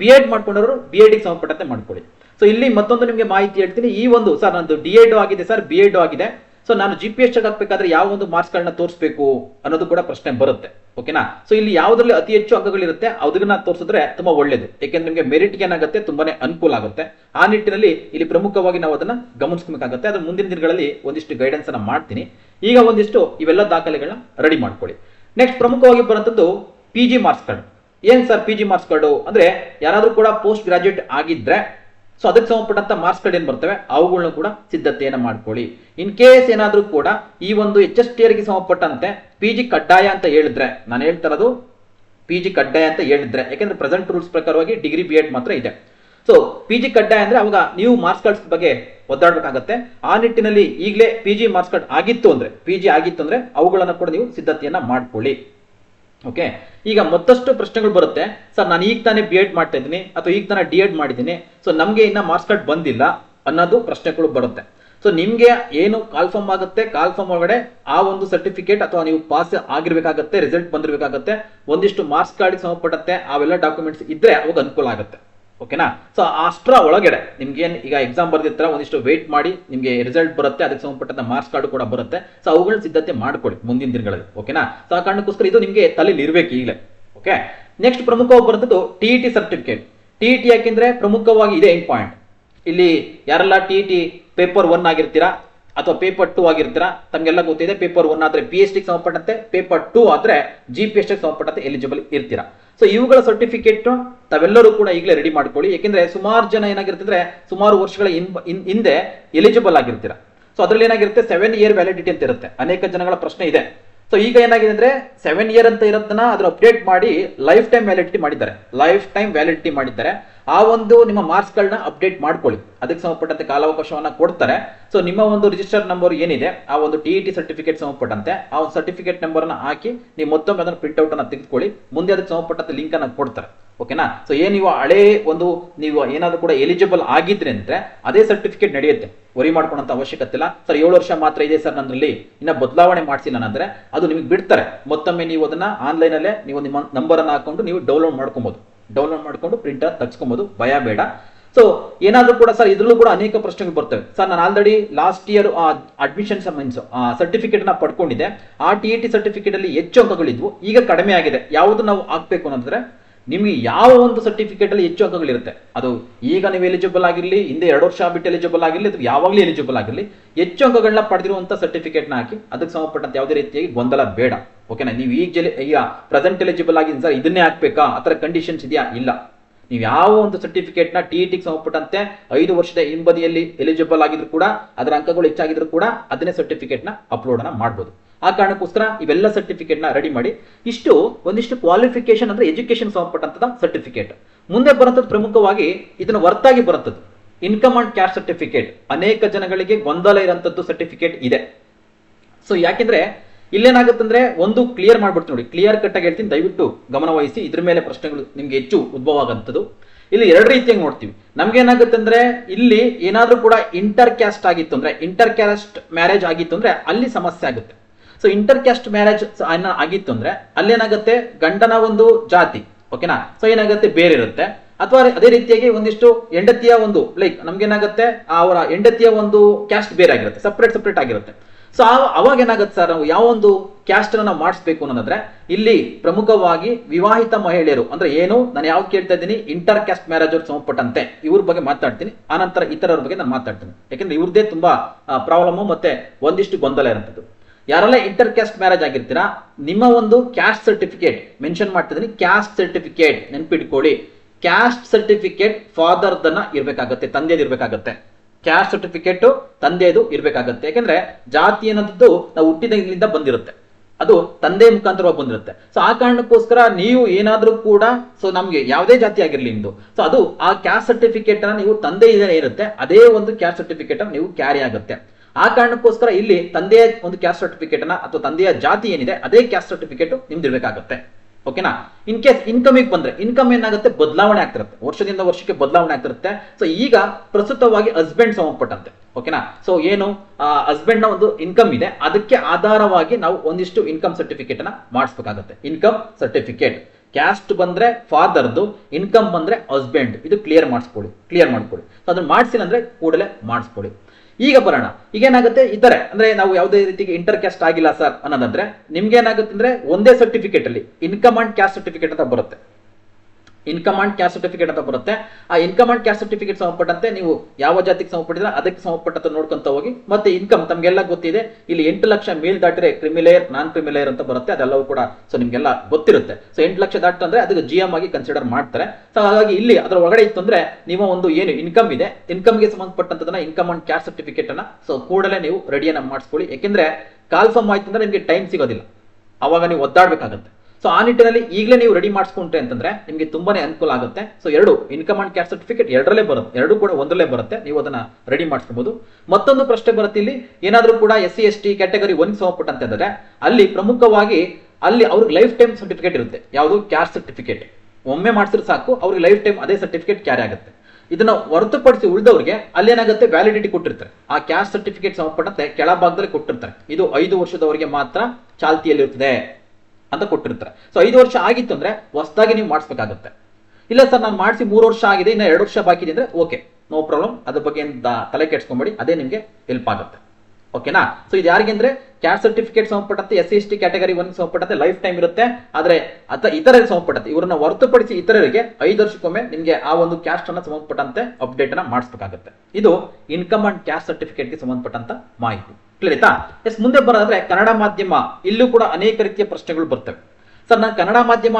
ಬಿ ಎಡ್ ಮಾಡ್ಕೊಂಡವರು ಬಿ ಎಡ್ ಸಂಬಂಧಪಟ್ಟಂತೆ ಮಾಡ್ಕೊಳ್ಳಿ. ಸೊ ಇಲ್ಲಿ ಮತ್ತೊಂದು ನಿಮಗೆ ಮಾಹಿತಿ ಹೇಳ್ತೀನಿ. ಈ ಒಂದು, ಸರ್, ನಂದು ಡಿ ಎಡ್ ಆಗಿದೆ, ಸರ್ ಬಿ ಎಡ್ ಆಗಿದೆ. ಸೊ ನಾನು ಜಿ ಪಿ ಎಸ್ ಹಾಕ್ಬೇಕಾದ್ರೆ ಯಾವ ಒಂದು ಮಾರ್ಕ್ಸ್ ಗಳನ್ನ ತೋರಿಸಬೇಕು ಅನ್ನೋದು ಕೂಡ ಪ್ರಶ್ನೆ ಬರುತ್ತೆ. ಓಕೆನಾ ಸೊ ಇಲ್ಲಿ ಯಾವುದರಲ್ಲಿ ಅತಿ ಹೆಚ್ಚು ಅಂಕಗಳಿರುತ್ತೆ, ಅದನ್ನ ತೋರಿಸಿದ್ರೆ ತುಂಬಾ ಒಳ್ಳೇದು. ಯಾಕೆಂದ್ರೆ ನಿಮಗೆ ಮೆರಿಟ್ ಏನಾಗುತ್ತೆ, ತುಂಬಾನೇ ಅನುಕೂಲ ಆಗುತ್ತೆ. ಆ ನಿಟ್ಟಿನಲ್ಲಿ ಇಲ್ಲಿ ಪ್ರಮುಖವಾಗಿ ನಾವು ಅದನ್ನ ಗಮನಿಸಬೇಕಾಗುತ್ತೆ ಅದ್ರ ಮುಂದಿನ ದಿನಗಳಲ್ಲಿ ಒಂದಿಷ್ಟು ಗೈಡೆನ್ಸ್ ಅನ್ನ ಮಾಡ್ತೀನಿ. ಈಗ ಒಂದಿಷ್ಟು ಇವೆಲ್ಲ ದಾಖಲೆಗಳನ್ನ ರೆಡಿ ಮಾಡ್ಕೊಳ್ಳಿ. ನೆಕ್ಸ್ಟ್ ಪ್ರಮುಖವಾಗಿ ಬರುವಂತದ್ದು ಪಿ ಜಿ ಮಾರ್ಕ್ಸ್ ಕಾರ್ಡ್ ಏನ್ sir P G marks card ಅಂದ್ರೆ ಯಾರಾದ್ರೂ ಕೂಡ ಪೋಸ್ಟ್ ಗ್ರಾಜುಯೇಟ್ ಆಗಿದ್ರೆ ಸೊ ಅದಕ್ಕೆ ಸಂಬಂಧಪಟ್ಟಂತ ಮಾರ್ಕ್ಸ್ ಕಾರ್ಡ್ ಏನ್ ಬರ್ತವೆ? ಅವುಗಳನ್ನ ಕೂಡ ಸಿದ್ಧತೆಯನ್ನು ಮಾಡ್ಕೊಳ್ಳಿ. ಇನ್ ಕೇಸ್ ಏನಾದ್ರೂ ಕೂಡ ಈ ಒಂದು ಎಚ್ ಎಸ್ ಟಿ ಗೆ ಸಂಬಂಧಪಟ್ಟಂತೆ ಪಿ ಜಿ ಕಡ್ಡಾಯ ಅಂತ ಹೇಳಿದ್ರೆ, ನಾನು ಹೇಳ್ತಾ ಇರೋದು ಪಿ ಜಿ ಕಡ್ಡಾಯ ಅಂತ ಹೇಳಿದ್ರೆ, ಯಾಕಂದ್ರೆ ಪ್ರೆಸೆಂಟ್ ರೂಲ್ಸ್ ಪ್ರಕಾರವಾಗಿ ಡಿಗ್ರಿ ಬಿ ಎಡ್ ಮಾತ್ರ ಇದೆ. ಸೊ ಪಿ ಜಿ ಕಡ್ಡಾಯ ಅಂದ್ರೆ ಅವಾಗ ನೀವು ಮಾರ್ಕ್ಸ್ ಕಾರ್ಡ್ಸ್ ಬಗ್ಗೆ ಒದ್ದಾಡಬೇಕಾಗತ್ತೆ. ಆ ನಿಟ್ಟಿನಲ್ಲಿ ಈಗಲೇ ಪಿ ಜಿ ಮಾರ್ಕ್ಸ್ ಕಾರ್ಡ್ ಆಗಿತ್ತು ಅಂದ್ರೆ ಪಿ ಜಿ ಆಗಿತ್ತು ಅಂದ್ರೆ ಅವುಗಳನ್ನು ಕೂಡ ನೀವು ಸಿದ್ಧತೆಯನ್ನ ಮಾಡ್ಕೊಳ್ಳಿ. ಓಕೆ ಈಗ ಮತ್ತಷ್ಟು ಪ್ರಶ್ನೆಗಳು ಬರುತ್ತೆ. ಸರ್, ನಾನು ಈಗ ತಾನೇ ಬಿ ಎಡ್ ಮಾಡ್ತಾ ಇದ್ದೀನಿ ಅಥವಾ ಈಗ ತಾನೇ ಡಿ ಎಡ್ ಮಾಡಿದ್ದೀನಿ. ಸೊ ನಮಗೆ ಇನ್ನ ಮಾರ್ಕ್ಸ್ ಕಾರ್ಡ್ ಬಂದಿಲ್ಲ ಅನ್ನೋದು ಪ್ರಶ್ನೆಗಳು ಬರುತ್ತೆ. ಸೊ ನಿಮಗೆ ಏನು ಕಾಲ್ಫಾರ್ಮ್ ಆಗುತ್ತೆ? ಕಾಲ್ಫಾರ್ಮ್ ಒಳಗಡೆ ಆ ಒಂದು ಸರ್ಟಿಫಿಕೇಟ್ ಅಥವಾ ನೀವು ಪಾಸ್ ಆಗಿರ್ಬೇಕಾಗತ್ತೆ ರಿಸಲ್ಟ್ ಬಂದಿರಬೇಕಾಗತ್ತೆ, ಒಂದಿಷ್ಟು ಮಾರ್ಕ್ಸ್ ಕಾರ್ಡ್ ಸಂಬಂಧಪಟ್ಟಂತೆ ಅವೆಲ್ಲ ಡಾಕ್ಯುಮೆಂಟ್ಸ್ ಇದ್ರೆ ಅವಾಗ ಅನುಕೂಲ ಆಗುತ್ತೆ. ಓಕೆನಾ ಸೊ ಅಷ್ಟರ ಒಳಗಡೆ ನಿಮ್ಗೆ ಏನ್ ಈಗ ಎಕ್ಸಾಮ್ ಬರ್ದಿರ್ತಾರ, ಒಂದಿಷ್ಟು ವೇಟ್ ಮಾಡಿ ನಿಮಗೆ ರಿಸಲ್ಟ್ ಬರುತ್ತೆ, ಅದಕ್ಕೆ ಸಂಬಂಧಪಟ್ಟಂತ ಮಾರ್ಕ್ಸ್ ಕಾರ್ಡ್ ಕೂಡ ಬರುತ್ತೆ. ಸೊ ಅವುಗಳ ಸಿದ್ಧತೆ ಮಾಡ್ಕೊಳ್ಳಿ ಮುಂದಿನ ದಿನಗಳಲ್ಲಿ ಓಕೆನಾ ಸೊ ಆ ಕಾರಣಕ್ಕೋಸ್ಕರ ಇದು ನಿಮಗೆ ತಲೆಯಲ್ಲಿ ಇರಬೇಕು ಈಗಲೇ ಓಕೆ ನೆಕ್ಸ್ಟ್ ಪ್ರಮುಖವಾಗಿ ಬರುತ್ತದ್ದು T T certificate T T ಯಾಕೆಂದ್ರೆ ಪ್ರಮುಖವಾಗಿ ಇದೆ ಪಾಯಿಂಟ್ ಇಲ್ಲಿ ಯಾರೆಲ್ಲ ಟಿ ಟಿ ಪೇಪರ್ ಒನ್ ಆಗಿರ್ತೀರಾ, ಅಥವಾ ಪೇಪರ್ ಟು ಆಗಿರ್ತೀರಾ, ತಮಗೆಲ್ಲ ಗೊತ್ತಿದೆ ಪೇಪರ್ ಒನ್ ಆದ್ರೆ ಪಿ ಎಚ್ ಡಿಗೆ ಸಂಬಂಧಪಟ್ಟಂತೆ ಪೇಪರ್ ಟು ಆದ್ರೆ ಜಿ ಪಿ ಎಸ್ಗೆ ಸಂಬಂಧಪಟ್ಟಂತೆ ಎಲಿಜಿಬಲ್ ಇರ್ತೀರಾ. ಸೊ ಇವುಗಳ ಸರ್ಟಿಫಿಕೇಟ್ ತಾವೆಲ್ಲರೂ ಕೂಡ ಈಗಲೇ ರೆಡಿ ಮಾಡ್ಕೊಳ್ಳಿ. ಯಾಕೆಂದ್ರೆ ಸುಮಾರು ಜನ ಏನಾಗಿರ್ತಂದ್ರೆ ಸುಮಾರು ವರ್ಷಗಳ ಹಿಂದೆ ಎಲಿಜಿಬಲ್ ಆಗಿರ್ತೀರ. ಸೊ ಅದ್ರಲ್ಲಿ ಏನಾಗಿರುತ್ತೆ? ಸೆವೆನ್ ಇಯರ್ ವ್ಯಾಲಿಡಿಟಿ ಅಂತ ಇರುತ್ತೆ. ಅನೇಕ ಜನಗಳ ಪ್ರಶ್ನೆ ಇದೆ. ಸೊ ಈಗ ಏನಾಗಿದೆ ಅಂದ್ರೆ ಸೆವೆನ್ ಇಯರ್ ಅಂತ ಇರೋದನ್ನ ಅದ್ರ ಅಪ್ಡೇಟ್ ಮಾಡಿ ಲೈಫ್ ಟೈಮ್ ವ್ಯಾಲಿಡಿಟಿ ಮಾಡಿದ್ದಾರೆ. ಲೈಫ್ ಟೈಮ್ ವ್ಯಾಲಿಡಿಟಿ ಮಾಡಿದ್ದಾರೆ. ಆ ಒಂದು ನಿಮ್ಮ ಮಾರ್ಕ್ಸ್ ಗಳನ್ನ ಅಪ್ಡೇಟ್ ಮಾಡ್ಕೊಳ್ಳಿ. ಅದಕ್ಕೆ ಸಂಬಂಧಪಟ್ಟಂತೆ ಕಾಲಾವಕಾಶವನ್ನ ಕೊಡ್ತಾರೆ. ಸೊ ನಿಮ್ಮ ಒಂದು ರಿಜಿಸ್ಟರ್ ನಂಬರ್ ಏನಿದೆ, ಆ ಒಂದು ಟಿ ಟಿ ಸರ್ಟಿಫಿಕೇಟ್ ಸಂಬಂಧಪಟ್ಟಂತೆ ಆ ಒಂದು ಸರ್ಟಿಫಿಕೇಟ್ ನಂಬರ್ ಹಾಕಿ ನೀವು ಮತ್ತೊಮ್ಮೆ ಅದನ್ನು ಪ್ರಿಂಟ್ ಔಟ್ ಅನ್ನ ತೆಗೆದುಕೊಳ್ಳಿ. ಮುಂದೆ ಅದಕ್ಕೆ ಸಂಬಂಧಪಟ್ಟಂತೆ ಲಿಂಕ್ ಅನ್ನ ಕೊಡ್ತಾರೆ. ಓಕೆನಾ ಸೊ ಏನು ನೀವು ಹಳೇ ಒಂದು ನೀವು ಏನಾದರೂ ಕೂಡ ಎಲಿಜಿಬಲ್ ಆಗಿದ್ರೆ ಅಂದ್ರೆ ಅದೇ ಸರ್ಟಿಫಿಕೇಟ್ ನಡೆಯುತ್ತೆ. ವರಿ ಮಾಡ್ಕೊಳೋಂಥ ಅವಶ್ಯಕತೆ ಇಲ್ಲ. ಸರ್ ಏಳು ವರ್ಷ ಮಾತ್ರ ಇದೆ ಸರ್ ನನ್ನಲ್ಲಿ. ಇನ್ನ ಬದಲಾವಣೆ ಮಾಡಿಸಿಲ್ಲ ಅಂದ್ರೆ ಅದು ನಿಮಗೆ ಬಿಡ್ತಾರೆ. ಮತ್ತೊಮ್ಮೆ ನೀವು ಅದನ್ನ ಆನ್ಲೈನ್ ಅಲ್ಲೇ ನೀವು ನಿಮ್ಮ ನಂಬರ್ ಅನ್ನ ಹಾಕೊಂಡು ನೀವು ಡೌನ್ಲೋಡ್ ಮಾಡ್ಕೊಬಹುದು ಡೌನ್ಲೋಡ್ ಮಾಡ್ಕೊಂಡು ಪ್ರಿಂಟರ್ ತಗ್ಸ್ಕೊಬಹುದು ಭಯ ಬೇಡ. ಸೊ ಏನಾದರೂ ಕೂಡ ಸರ್ ಇದ್ರಲ್ಲೂ ಕೂಡ ಅನೇಕ ಪ್ರಶ್ನೆಗಳು ಬರ್ತವೆ. ಸರ್ ನಾನು ಆಲ್ರೆಡಿ ಲಾಸ್ಟ್ ಇಯರ್ ಅಡ್ಮಿಷನ್ ಸಂಬಂಧಿಸು ಸರ್ಟಿಫಿಕೇಟ್ನ ಪಡ್ಕೊಂಡಿದ್ದೆ. ಆ ಟಿ ಇ ಟಿ ಸರ್ಟಿಫಿಕೇಟ್ ಅಲ್ಲಿ ಹೆಚ್ಚು ಅಂಕಗಳಿದ್ವು ಈಗ ಕಡಿಮೆ ಆಗಿದೆ. ಯಾವುದು ನಾವು ಹಾಕ್ಬೇಕು ಅಂತಂದ್ರೆ ನಿಮಗೆ ಯಾವ ಒಂದು ಸರ್ಟಿಫಿಕೇಟ್ ಅಲ್ಲಿ ಹೆಚ್ಚು ಅಂಕಗಳಿರುತ್ತೆ ಅದು ಈಗ ನೀವು ಎಲಿಜಿಬಲ್ ಆಗಿರಲಿ, ಹಿಂದೆ ಎರಡು ವರ್ಷ ಬಿಟ್ಟು ಎಲಿಜಿಬಲ್ ಆಗಿರಲಿ, ಅಥವಾ ಯಾವಾಗಲೂ ಎಲಿಜಿಬಲ್ ಆಗಿರಲಿ, ಹೆಚ್ಚು ಅಂಕಗಳನ್ನ ಪಡೆದಿರುವಂಥ ಸರ್ಟಿಫಿಕೇಟ್ನ ಹಾಕಿ ಅದಕ್ಕೆ ಸಂಬಂಧಪಟ್ಟಂತೆ ಯಾವುದೇ ರೀತಿಯಾಗಿ ಗೊಂದಲ ಬೇಡ. ಓಕೆನಾ ನೀವು ಈಗ ಈಗ ಪ್ರೆಸೆಂಟ್ ಎಲಿಜಿಬಲ್ ಆಗಿ ಸರ್, ಇದನ್ನೇ ಹಾಕ್ಬೇಕಾ? ಆ ಥರ ಕಂಡೀಷನ್ಸ್ ಇದೆಯಾ? ಇಲ್ಲ. ನೀವು ಯಾವ ಒಂದು ಸರ್ಟಿಫಿಕೇಟ್ನ ಟಿ ಟಿಗೆ ಸಂಬಂಧಪಟ್ಟಂತೆ ಐದು ವರ್ಷದ ಹಿಂಬದಿಯಲ್ಲಿ ಎಲಿಜಿಬಲ್ ಆಗಿದ್ರು ಕೂಡ, ಅದರ ಅಂಕಗಳು ಹೆಚ್ಚಾಗಿದ್ರು ಕೂಡ, ಅದನ್ನೇ ಸರ್ಟಿಫಿಕೇಟ್ನ ಅಪ್ಲೋಡನ್ನು ಮಾಡ್ಬೋದು. ಆ ಕಾರಣಕ್ಕೋಸ್ಕರ ಇವೆಲ್ಲ ಸರ್ಟಿಫಿಕೇಟ್ನ ರೆಡಿ ಮಾಡಿ, ಇಷ್ಟು ಒಂದಿಷ್ಟು ಕ್ವಾಲಿಫಿಕೇಶನ್ ಅಂದ್ರೆ ಎಜುಕೇಶನ್ ಸಂಬಂಧಪಟ್ಟಂತ ಸರ್ಟಿಫಿಕೇಟ್ ಮುಂದೆ ಬರುವಂಥದ್ದು ಪ್ರಮುಖವಾಗಿ ಇದನ್ನು ವರ್ತಾಗಿ ಬರುತ್ತದ್ದು ಇನ್ಕಮ್ ಅಂಡ್ ಕ್ಯಾಶ್ ಸರ್ಟಿಫಿಕೇಟ್ ಅನೇಕ ಜನಗಳಿಗೆ ಗೊಂದಲ ಇರೋಂಥದ್ದು ಸರ್ಟಿಫಿಕೇಟ್ ಇದೆ. ಸೊ ಯಾಕೆಂದ್ರೆ ಇಲ್ಲೇನಾಗುತ್ತಂದ್ರೆ ಒಂದು ಕ್ಲಿಯರ್ ಮಾಡ್ಬಿಡ್ತೀನಿ ನೋಡಿ. ಕ್ಲಿಯರ್ ಕಟ್ ಆಗಿ ಹೇಳ್ತೀನಿ, ದಯವಿಟ್ಟು ಗಮನ ವಹಿಸಿ ಇದ್ರ ಮೇಲೆ ಪ್ರಶ್ನೆಗಳು ನಿಮ್ಗೆ ಹೆಚ್ಚು ಉದ್ಭವ ಆಗಂಥದ್ದು ಇಲ್ಲಿ ಎರಡು ರೀತಿಯಾಗಿ ನೋಡ್ತೀವಿ. ನಮ್ಗೆ ಏನಾಗುತ್ತೆ ಅಂದ್ರೆ ಇಲ್ಲಿ ಏನಾದ್ರೂ ಕೂಡ ಇಂಟರ್ ಕ್ಯಾಸ್ಟ್ ಆಗಿತ್ತು ಅಂದ್ರೆ ಇಂಟರ್ ಕ್ಯಾಸ್ಟ್ ಮ್ಯಾರೇಜ್ ಆಗಿತ್ತು ಅಂದ್ರೆ ಅಲ್ಲಿ ಸಮಸ್ಯೆ ಆಗುತ್ತೆ. ಸೊ ಇಂಟರ್ ಕ್ಯಾಸ್ಟ್ ಮ್ಯಾರೇಜ್ ಆಗಿತ್ತು ಅಂದ್ರೆ ಅಲ್ಲೇನಾಗುತ್ತೆ ಗಂಡನ ಒಂದು ಜಾತಿ ಓಕೆನಾ ಸೊ ಏನಾಗುತ್ತೆ? ಬೇರೆ ಇರುತ್ತೆ ಅಥವಾ ಅದೇ ರೀತಿಯಾಗಿ ಒಂದಿಷ್ಟು ಹೆಂಡತಿಯ ಒಂದು ಲೈಕ್ ನಮ್ಗೇನಾಗುತ್ತೆ? ಅವರ ಹೆಂಡತಿಯ ಒಂದು ಕ್ಯಾಸ್ಟ್ ಬೇರೆ ಆಗಿರುತ್ತೆ ಸಪ್ರೇಟ್ ಸಪ್ರೇಟ್ ಆಗಿರುತ್ತೆ. ಸೊ ಅವಾಗ ಏನಾಗುತ್ತೆ ಸರ್? ನಾವು ಯಾವ ಒಂದು ಕ್ಯಾಸ್ಟ್ ನಾವು ಮಾಡಿಸ್ಬೇಕು ಅನ್ನೋದಾದ್ರೆ, ಇಲ್ಲಿ ಪ್ರಮುಖವಾಗಿ ವಿವಾಹಿತ ಮಹಿಳೆಯರು, ಅಂದ್ರೆ ಏನು? ನಾನು ಯಾವ ಕೇಳ್ತಾ ಇದ್ದೀನಿ? ಇಂಟರ್ ಕ್ಯಾಸ್ಟ್ ಮ್ಯಾರೇಜ್ ಅವ್ರಿಗೆ ಸಂಬಂಧಪಟ್ಟಂತೆ. ಇವ್ರ ಬಗ್ಗೆ ಮಾತಾಡ್ತೀನಿ. ಆನಂತರ ಇತರರ ಬಗ್ಗೆ ನಾನು ಮಾತಾಡ್ತೀನಿ. ಯಾಕಂದ್ರೆ ಇವ್ರದೇ ತುಂಬಾ ಪ್ರಾಬ್ಲಮ್ ಮತ್ತೆ ಒಂದಿಷ್ಟು ಗೊಂದಲ ಇರುವಂಥದ್ದು. ಯಾರೆಲ್ಲ ಇಂಟರ್ ಕ್ಯಾಸ್ಟ್ ಮ್ಯಾರೇಜ್ ಆಗಿರ್ತೀರಾ, ನಿಮ್ಮ ಒಂದು ಕ್ಯಾಸ್ಟ್ ಸರ್ಟಿಫಿಕೇಟ್ ಮೆನ್ಷನ್ ಮಾಡ್ತಿದ್ದೀನಿ ಕ್ಯಾಸ್ಟ್ ಸರ್ಟಿಫಿಕೇಟ್ ನೆನ್ಪಿಟ್ಕೊಳ್ಳಿ. ಕ್ಯಾಸ್ಟ್ ಸರ್ಟಿಫಿಕೇಟ್ ಫಾದರ್ದನ್ನ ಇರ್ಬೇಕಾಗತ್ತೆ, ತಂದೆದು ಇರಬೇಕಾಗತ್ತೆ. ಕ್ಯಾಸ್ಟ್ ಸರ್ಟಿಫಿಕೇಟ್ ತಂದೆದು ಇರಬೇಕಾಗತ್ತೆ. ಯಾಕಂದ್ರೆ ಜಾತಿ ಅನ್ನೋದು ನಾವು ಹುಟ್ಟಿದಿಂದ ಬಂದಿರುತ್ತೆ. ಅದು ತಂದೆ ಮುಖಾಂತರವಾಗಿ ಬಂದಿರುತ್ತೆ. ಸೊ ಆ ಕಾರಣಕ್ಕೋಸ್ಕರ ನೀವು ಏನಾದರೂ ಕೂಡ ಸೊ ನಮಗೆ ಯಾವುದೇ ಜಾತಿ ಆಗಿರಲಿ ನಿಮ್ದು. ಸೊ ಅದು ಆ ಕ್ಯಾಸ್ಟ್ ಸರ್ಟಿಫಿಕೇಟ್ ನೀವು ತಂದೆ ಇರುತ್ತೆ. ಅದೇ ಒಂದು ಕ್ಯಾಸ್ಟ್ ಸರ್ಟಿಫಿಕೇಟ್ ನೀವು ಕ್ಯಾರಿ ಆಗುತ್ತೆ. ಆ ಕಾರಣಕ್ಕೋಸ್ಕರ ಇಲ್ಲಿ ತಂದೆಯ ಒಂದು ಕ್ಯಾಸ್ಟ್ ಸರ್ಟಿಫಿಕೇಟ್ ಅನ್ನ ಅಥವಾ ತಂದೆಯ ಜಾತಿ ಏನಿದೆ, ಅದೇ ಕ್ಯಾಸ್ಟ್ ಸರ್ಟಿಫಿಕೇಟ್ ನಿಮ್ದಿರ್ಬೇಕಾಗುತ್ತೆ ಓಕೆನಾ ಇನ್ ಕೇಸ್ ಇನ್ಕಮಿಗೆ ಬಂದ್ರೆ ಇನ್ಕಮ್ ಏನಾಗುತ್ತೆ? ಬದಲಾವಣೆ ಆಗ್ತಿರುತ್ತೆ. ವರ್ಷದಿಂದ ವರ್ಷಕ್ಕೆ ಬದಲಾವಣೆ ಆಗ್ತಿರುತ್ತೆ. ಸೊ ಈಗ ಪ್ರಸ್ತುತವಾಗಿ ಹಸ್ಬೆಂಡ್ ಸಂಬಂಧಪಟ್ಟಂತೆ ಓಕೆನಾ ಸೊ ಏನು? ಹಸ್ಬೆಂಡ್ನ ಒಂದು ಇನ್ಕಮ್ ಇದೆ. ಅದಕ್ಕೆ ಆಧಾರವಾಗಿ ನಾವು ಒಂದಿಷ್ಟು ಇನ್ಕಮ್ ಸರ್ಟಿಫಿಕೇಟ್ ಅನ್ನ ಮಾಡಿಸ್ಬೇಕಾಗುತ್ತೆ. ಇನ್ಕಮ್ ಸರ್ಟಿಫಿಕೇಟ್ ಕ್ಯಾಸ್ಟ್ ಬಂದ್ರೆ ಫಾದರ್ದು ಇನ್ಕಮ್ ಬಂದ್ರೆ ಹಸ್ಬೆಂಡ್ ಇದು ಕ್ಲಿಯರ್ ಮಾಡಿಸ್ಕೊಳ್ಳಿ. ಕ್ಲಿಯರ್ ಮಾಡ್ಕೊಳ್ಳಿ. ಅದನ್ನ ಮಾಡಿಸಿಲ್ಲ ಅಂದ್ರೆ ಕೂಡಲೇ ಮಾಡಿಸ್ಕೊಳ್ಳಿ. ಈಗ ಬರೋಣ. ಈಗ ಏನಾಗುತ್ತೆ? ಇತರೆ ಅಂದ್ರೆ ನಾವು ಯಾವುದೇ ರೀತಿಗೆ ಇಂಟರ್ ಕ್ಯಾಸ್ಟ್ ಆಗಿಲ್ಲ ಸರ್ ಅನ್ನೋದಂದ್ರೆ, ನಿಮ್ಗೆ ಏನಾಗುತ್ತೆ ಅಂದ್ರೆ, ಒಂದೇ ಸರ್ಟಿಫಿಕೇಟ್ ಅಲ್ಲಿ ಇನ್ಕಮ್ ಅಂಡ್ ಕ್ಯಾಸ್ಟ್ ಸರ್ಟಿಫಿಕೇಟ್ ಅಂತ ಬರುತ್ತೆ. ಇನ್ಕಮ್ ಅಂಡ್ ಕ್ಯಾಸ್ಟ್ ಸರ್ಟಿಫಿಕೇಟ್ ಅಂತ ಬರುತ್ತೆ. ಆ ಇನ್ಕಮ್ ಅಂಡ್ ಕ್ಯಾಸ್ಟ್ ಸರ್ಟಿಫಿಕೇಟ್ ಸಂಬಂಧಪಟ್ಟಂತೆ ನೀವು ಯಾವ ಜಾತಿಗೆ ಸಂಬಂಧಪಟ್ಟಿದ್ರೆ ಅದಕ್ಕೆ ಸಂಬಂಧಪಟ್ಟಂತ ನೋಡ್ಕೊಂತ ಹೋಗಿ. ಮತ್ತೆ ಇನ್ಕಮ್ ತಮಗೆಲ್ಲ ಗೊತ್ತಿದೆ. ಇಲ್ಲಿ ಎಂಟು ಲಕ್ಷ ಮೇಲ್ ದಾಟಿದ್ರೆ creamy layer non creamy layer ಅಂತ ಬರುತ್ತೆ. ಅದೆಲ್ಲವೂ ಕೂಡ ಸೊ ನಿಮ್ಗೆಲ್ಲ ಗೊತ್ತಿರುತ್ತೆ. ಸೊ ಎಂಟು ಲಕ್ಷ ದಾಟಂದ್ರೆ ಅದಕ್ಕೆ ಜಿ ಎಂ ಆಗಿ ಕನ್ಸಿಡರ್ ಮಾಡ್ತಾರೆ. ಸೊ ಹಾಗಾಗಿ ಇಲ್ಲಿ ಅದರ ಒಳಗಡೆ ಇತ್ತು ಅಂದ್ರೆ ನಿಮ್ಮ ಒಂದು ಏನು ಇನ್ಕಮ್ ಇದೆ. ಇನ್ಕಮ್ಗೆ ಸಂಬಂಧಪಟ್ಟಂತದನ್ನ ಇನ್ಕಮ್ ಅಂಡ್ ಕ್ಯಾಸ್ಟ್ ಸರ್ಟಿಫಿಕೇಟ್ ಅನ್ನ ಸೊ ಕೂಡಲೇ ನೀವು ರೆಡಿಯನ್ನ ಮಾಡಿಸ್ಕೊಳ್ಳಿ. ಯಾಕೆಂದ್ರೆ ಕಾಲ್ಫರ್ಮ್ ಆಯ್ತು ಅಂದ್ರೆ ನಿಮಗೆ ಟೈಮ್ ಸಿಗೋದಿಲ್ಲ. ಅವಾಗ ನೀವು ಒದ್ದಾಡ್ಬೇಕಾಗತ್ತೆ. ಸೊ ಆ ನಿಟ್ಟಿನಲ್ಲಿ ಈಗಲೇ ನೀವು ರೆಡಿ ಮಾಡಿಸ್ಕೊಂಡ್ರೆ ಅಂತಂದ್ರೆ ನಿಮಗೆ ತುಂಬಾನೇ ಅನುಕೂಲ ಆಗುತ್ತೆ. ಸೊ ಎರಡು ಇನ್ಕಮ್ ಅಂಡ್ ಕ್ಯಾಸ್ಟ್ ಸರ್ಟಿಫಿಕೇಟ್ ಎರಡರಲ್ಲೇ ಬರುತ್ತೆ. ಎರಡು ಕೂಡ ಒಂದರಲ್ಲೇ ಬರುತ್ತೆ. ನೀವು ಅದನ್ನ ರೆಡಿ ಮಾಡಿಸ್ಕೊಬಹುದು ಮತ್ತೊಂದು ಪ್ರಶ್ನೆ ಬರುತ್ತೆ ಇಲ್ಲಿ. ಏನಾದರೂ ಕೂಡ S C S T category one ಅಂತಂದ್ರೆ, ಅಲ್ಲಿ ಪ್ರಮುಖವಾಗಿ ಅಲ್ಲಿ ಅವ್ರಿಗೆ ಲೈಫ್ ಟೈಮ್ ಸರ್ಟಿಫಿಕೇಟ್ ಇರುತ್ತೆ. ಯಾವುದು? ಕ್ಯಾಸ್ಟ್ ಸರ್ಟಿಫಿಕೇಟ್ ಒಮ್ಮೆ ಮಾಡಿಸಿದ್ರೆ ಸಾಕು, ಅವ್ರಿಗೆ ಲೈಫ್ ಟೈಮ್ ಅದೇ ಸರ್ಟಿಫಿಕೇಟ್ ಕ್ಯಾರಿ ಆಗುತ್ತೆ. ಇದನ್ನ ಹೊರತುಪಡಿಸಿ ಉಳಿದವರಿಗೆ ಅಲ್ಲಿ ಏನಾಗುತ್ತೆ? ವ್ಯಾಲಿಡಿಟಿ ಕೊಟ್ಟಿರ್ತಾರೆ. ಆ ಕ್ಯಾಸ್ಟ್ ಸರ್ಟಿಫಿಕೇಟ್ ಸಂಬಂಧಪಟ್ಟಂತೆ ಕೆಳಭಾಗದಲ್ಲಿ ಕೊಟ್ಟಿರ್ತಾರೆ. ಇದು ಐದು ವರ್ಷದವರಿಗೆ ಮಾತ್ರ ಚಾಲ್ತಿಯಲ್ಲಿರ್ತದೆ. ಅಂತ ಕೊಟ್ಟಿರ್ತಾರೆ. ಸೊ ಐದು ವರ್ಷ ಆಗಿತ್ತು ಅಂದ್ರೆ ಹೊಸದಾಗಿ ನೀವು ಮಾಡಿಸ್ಬೇಕಾಗುತ್ತೆ. ಇಲ್ಲ ಸರ್, ನಾನು ಮಾಡಿಸಿ ಮೂರು ವರ್ಷ ಆಗಿದೆ, ಇನ್ನು ಎರಡು ವರ್ಷ ಬಾಕಿ ಇದೆ ಅಂದ್ರೆ ಓಕೆ. ನೋ ಪ್ರಾಬ್ಲಮ್ ಅದ್ರ ಬಗ್ಗೆ ತಲೆ ಕೆಡ್ಸ್ಕೊಂಬೇಡಿ. ಅದೇ ನಿಮಗೆ ಹೆಲ್ಪ್ ಆಗುತ್ತೆ. ಓಕೆನಾ ಸೊ ಇದು ಯಾರಿಗೆ ಅಂದ್ರೆ ಕ್ಯಾಸ್ಟ್ ಸರ್ಟಿಫಿಕೇಟ್ ಸಂಬಂಧಪಟ್ಟಂತೆ S C S T category one ಸಂಬಂಧಪಟ್ಟಂತೆ ಲೈಫ್ ಟೈಮ್ ಇರುತ್ತೆ. ಆದ್ರೆ ಅಥವಾ ಇತರರಿಗೆ ಸಂಬಂಧಪಟ್ಟಂತೆ, ಇವರನ್ನ ಹೊರತುಪಡಿಸಿ ಇತರರಿಗೆ ಐದು ವರ್ಷಕ್ಕೊಮ್ಮೆ ನಿಮಗೆ ಆ ಒಂದು ಕ್ಯಾಸ್ಟ್ ಅನ್ನ ಸಂಬಂಧಪಟ್ಟಂತೆ ಅಪ್ಡೇಟ್ ಅನ್ನ ಮಾಡಿಸ್ಬೇಕಾಗುತ್ತೆ. ಇದು ಇನ್ಕಮ್ ಅಂಡ್ ಕ್ಯಾಸ್ಟ್ ಸರ್ಟಿಫಿಕೇಟ್ಗೆ ಸಂಬಂಧಪಟ್ಟಂತ ಮಾಹಿತಿ. ಕ್ಲಿಯರ್ ಎಸ್ ಮುಂದೆ ಬರೋದಾದ್ರೆ ಕನ್ನಡ ಮಾಧ್ಯಮ, ಇಲ್ಲೂ ಕೂಡ ಅನೇಕ ರೀತಿಯ ಪ್ರಶ್ನೆಗಳು ಬರ್ತವೆ. ಸರ್ ನಾನು ಕನ್ನಡ ಮಾಧ್ಯಮ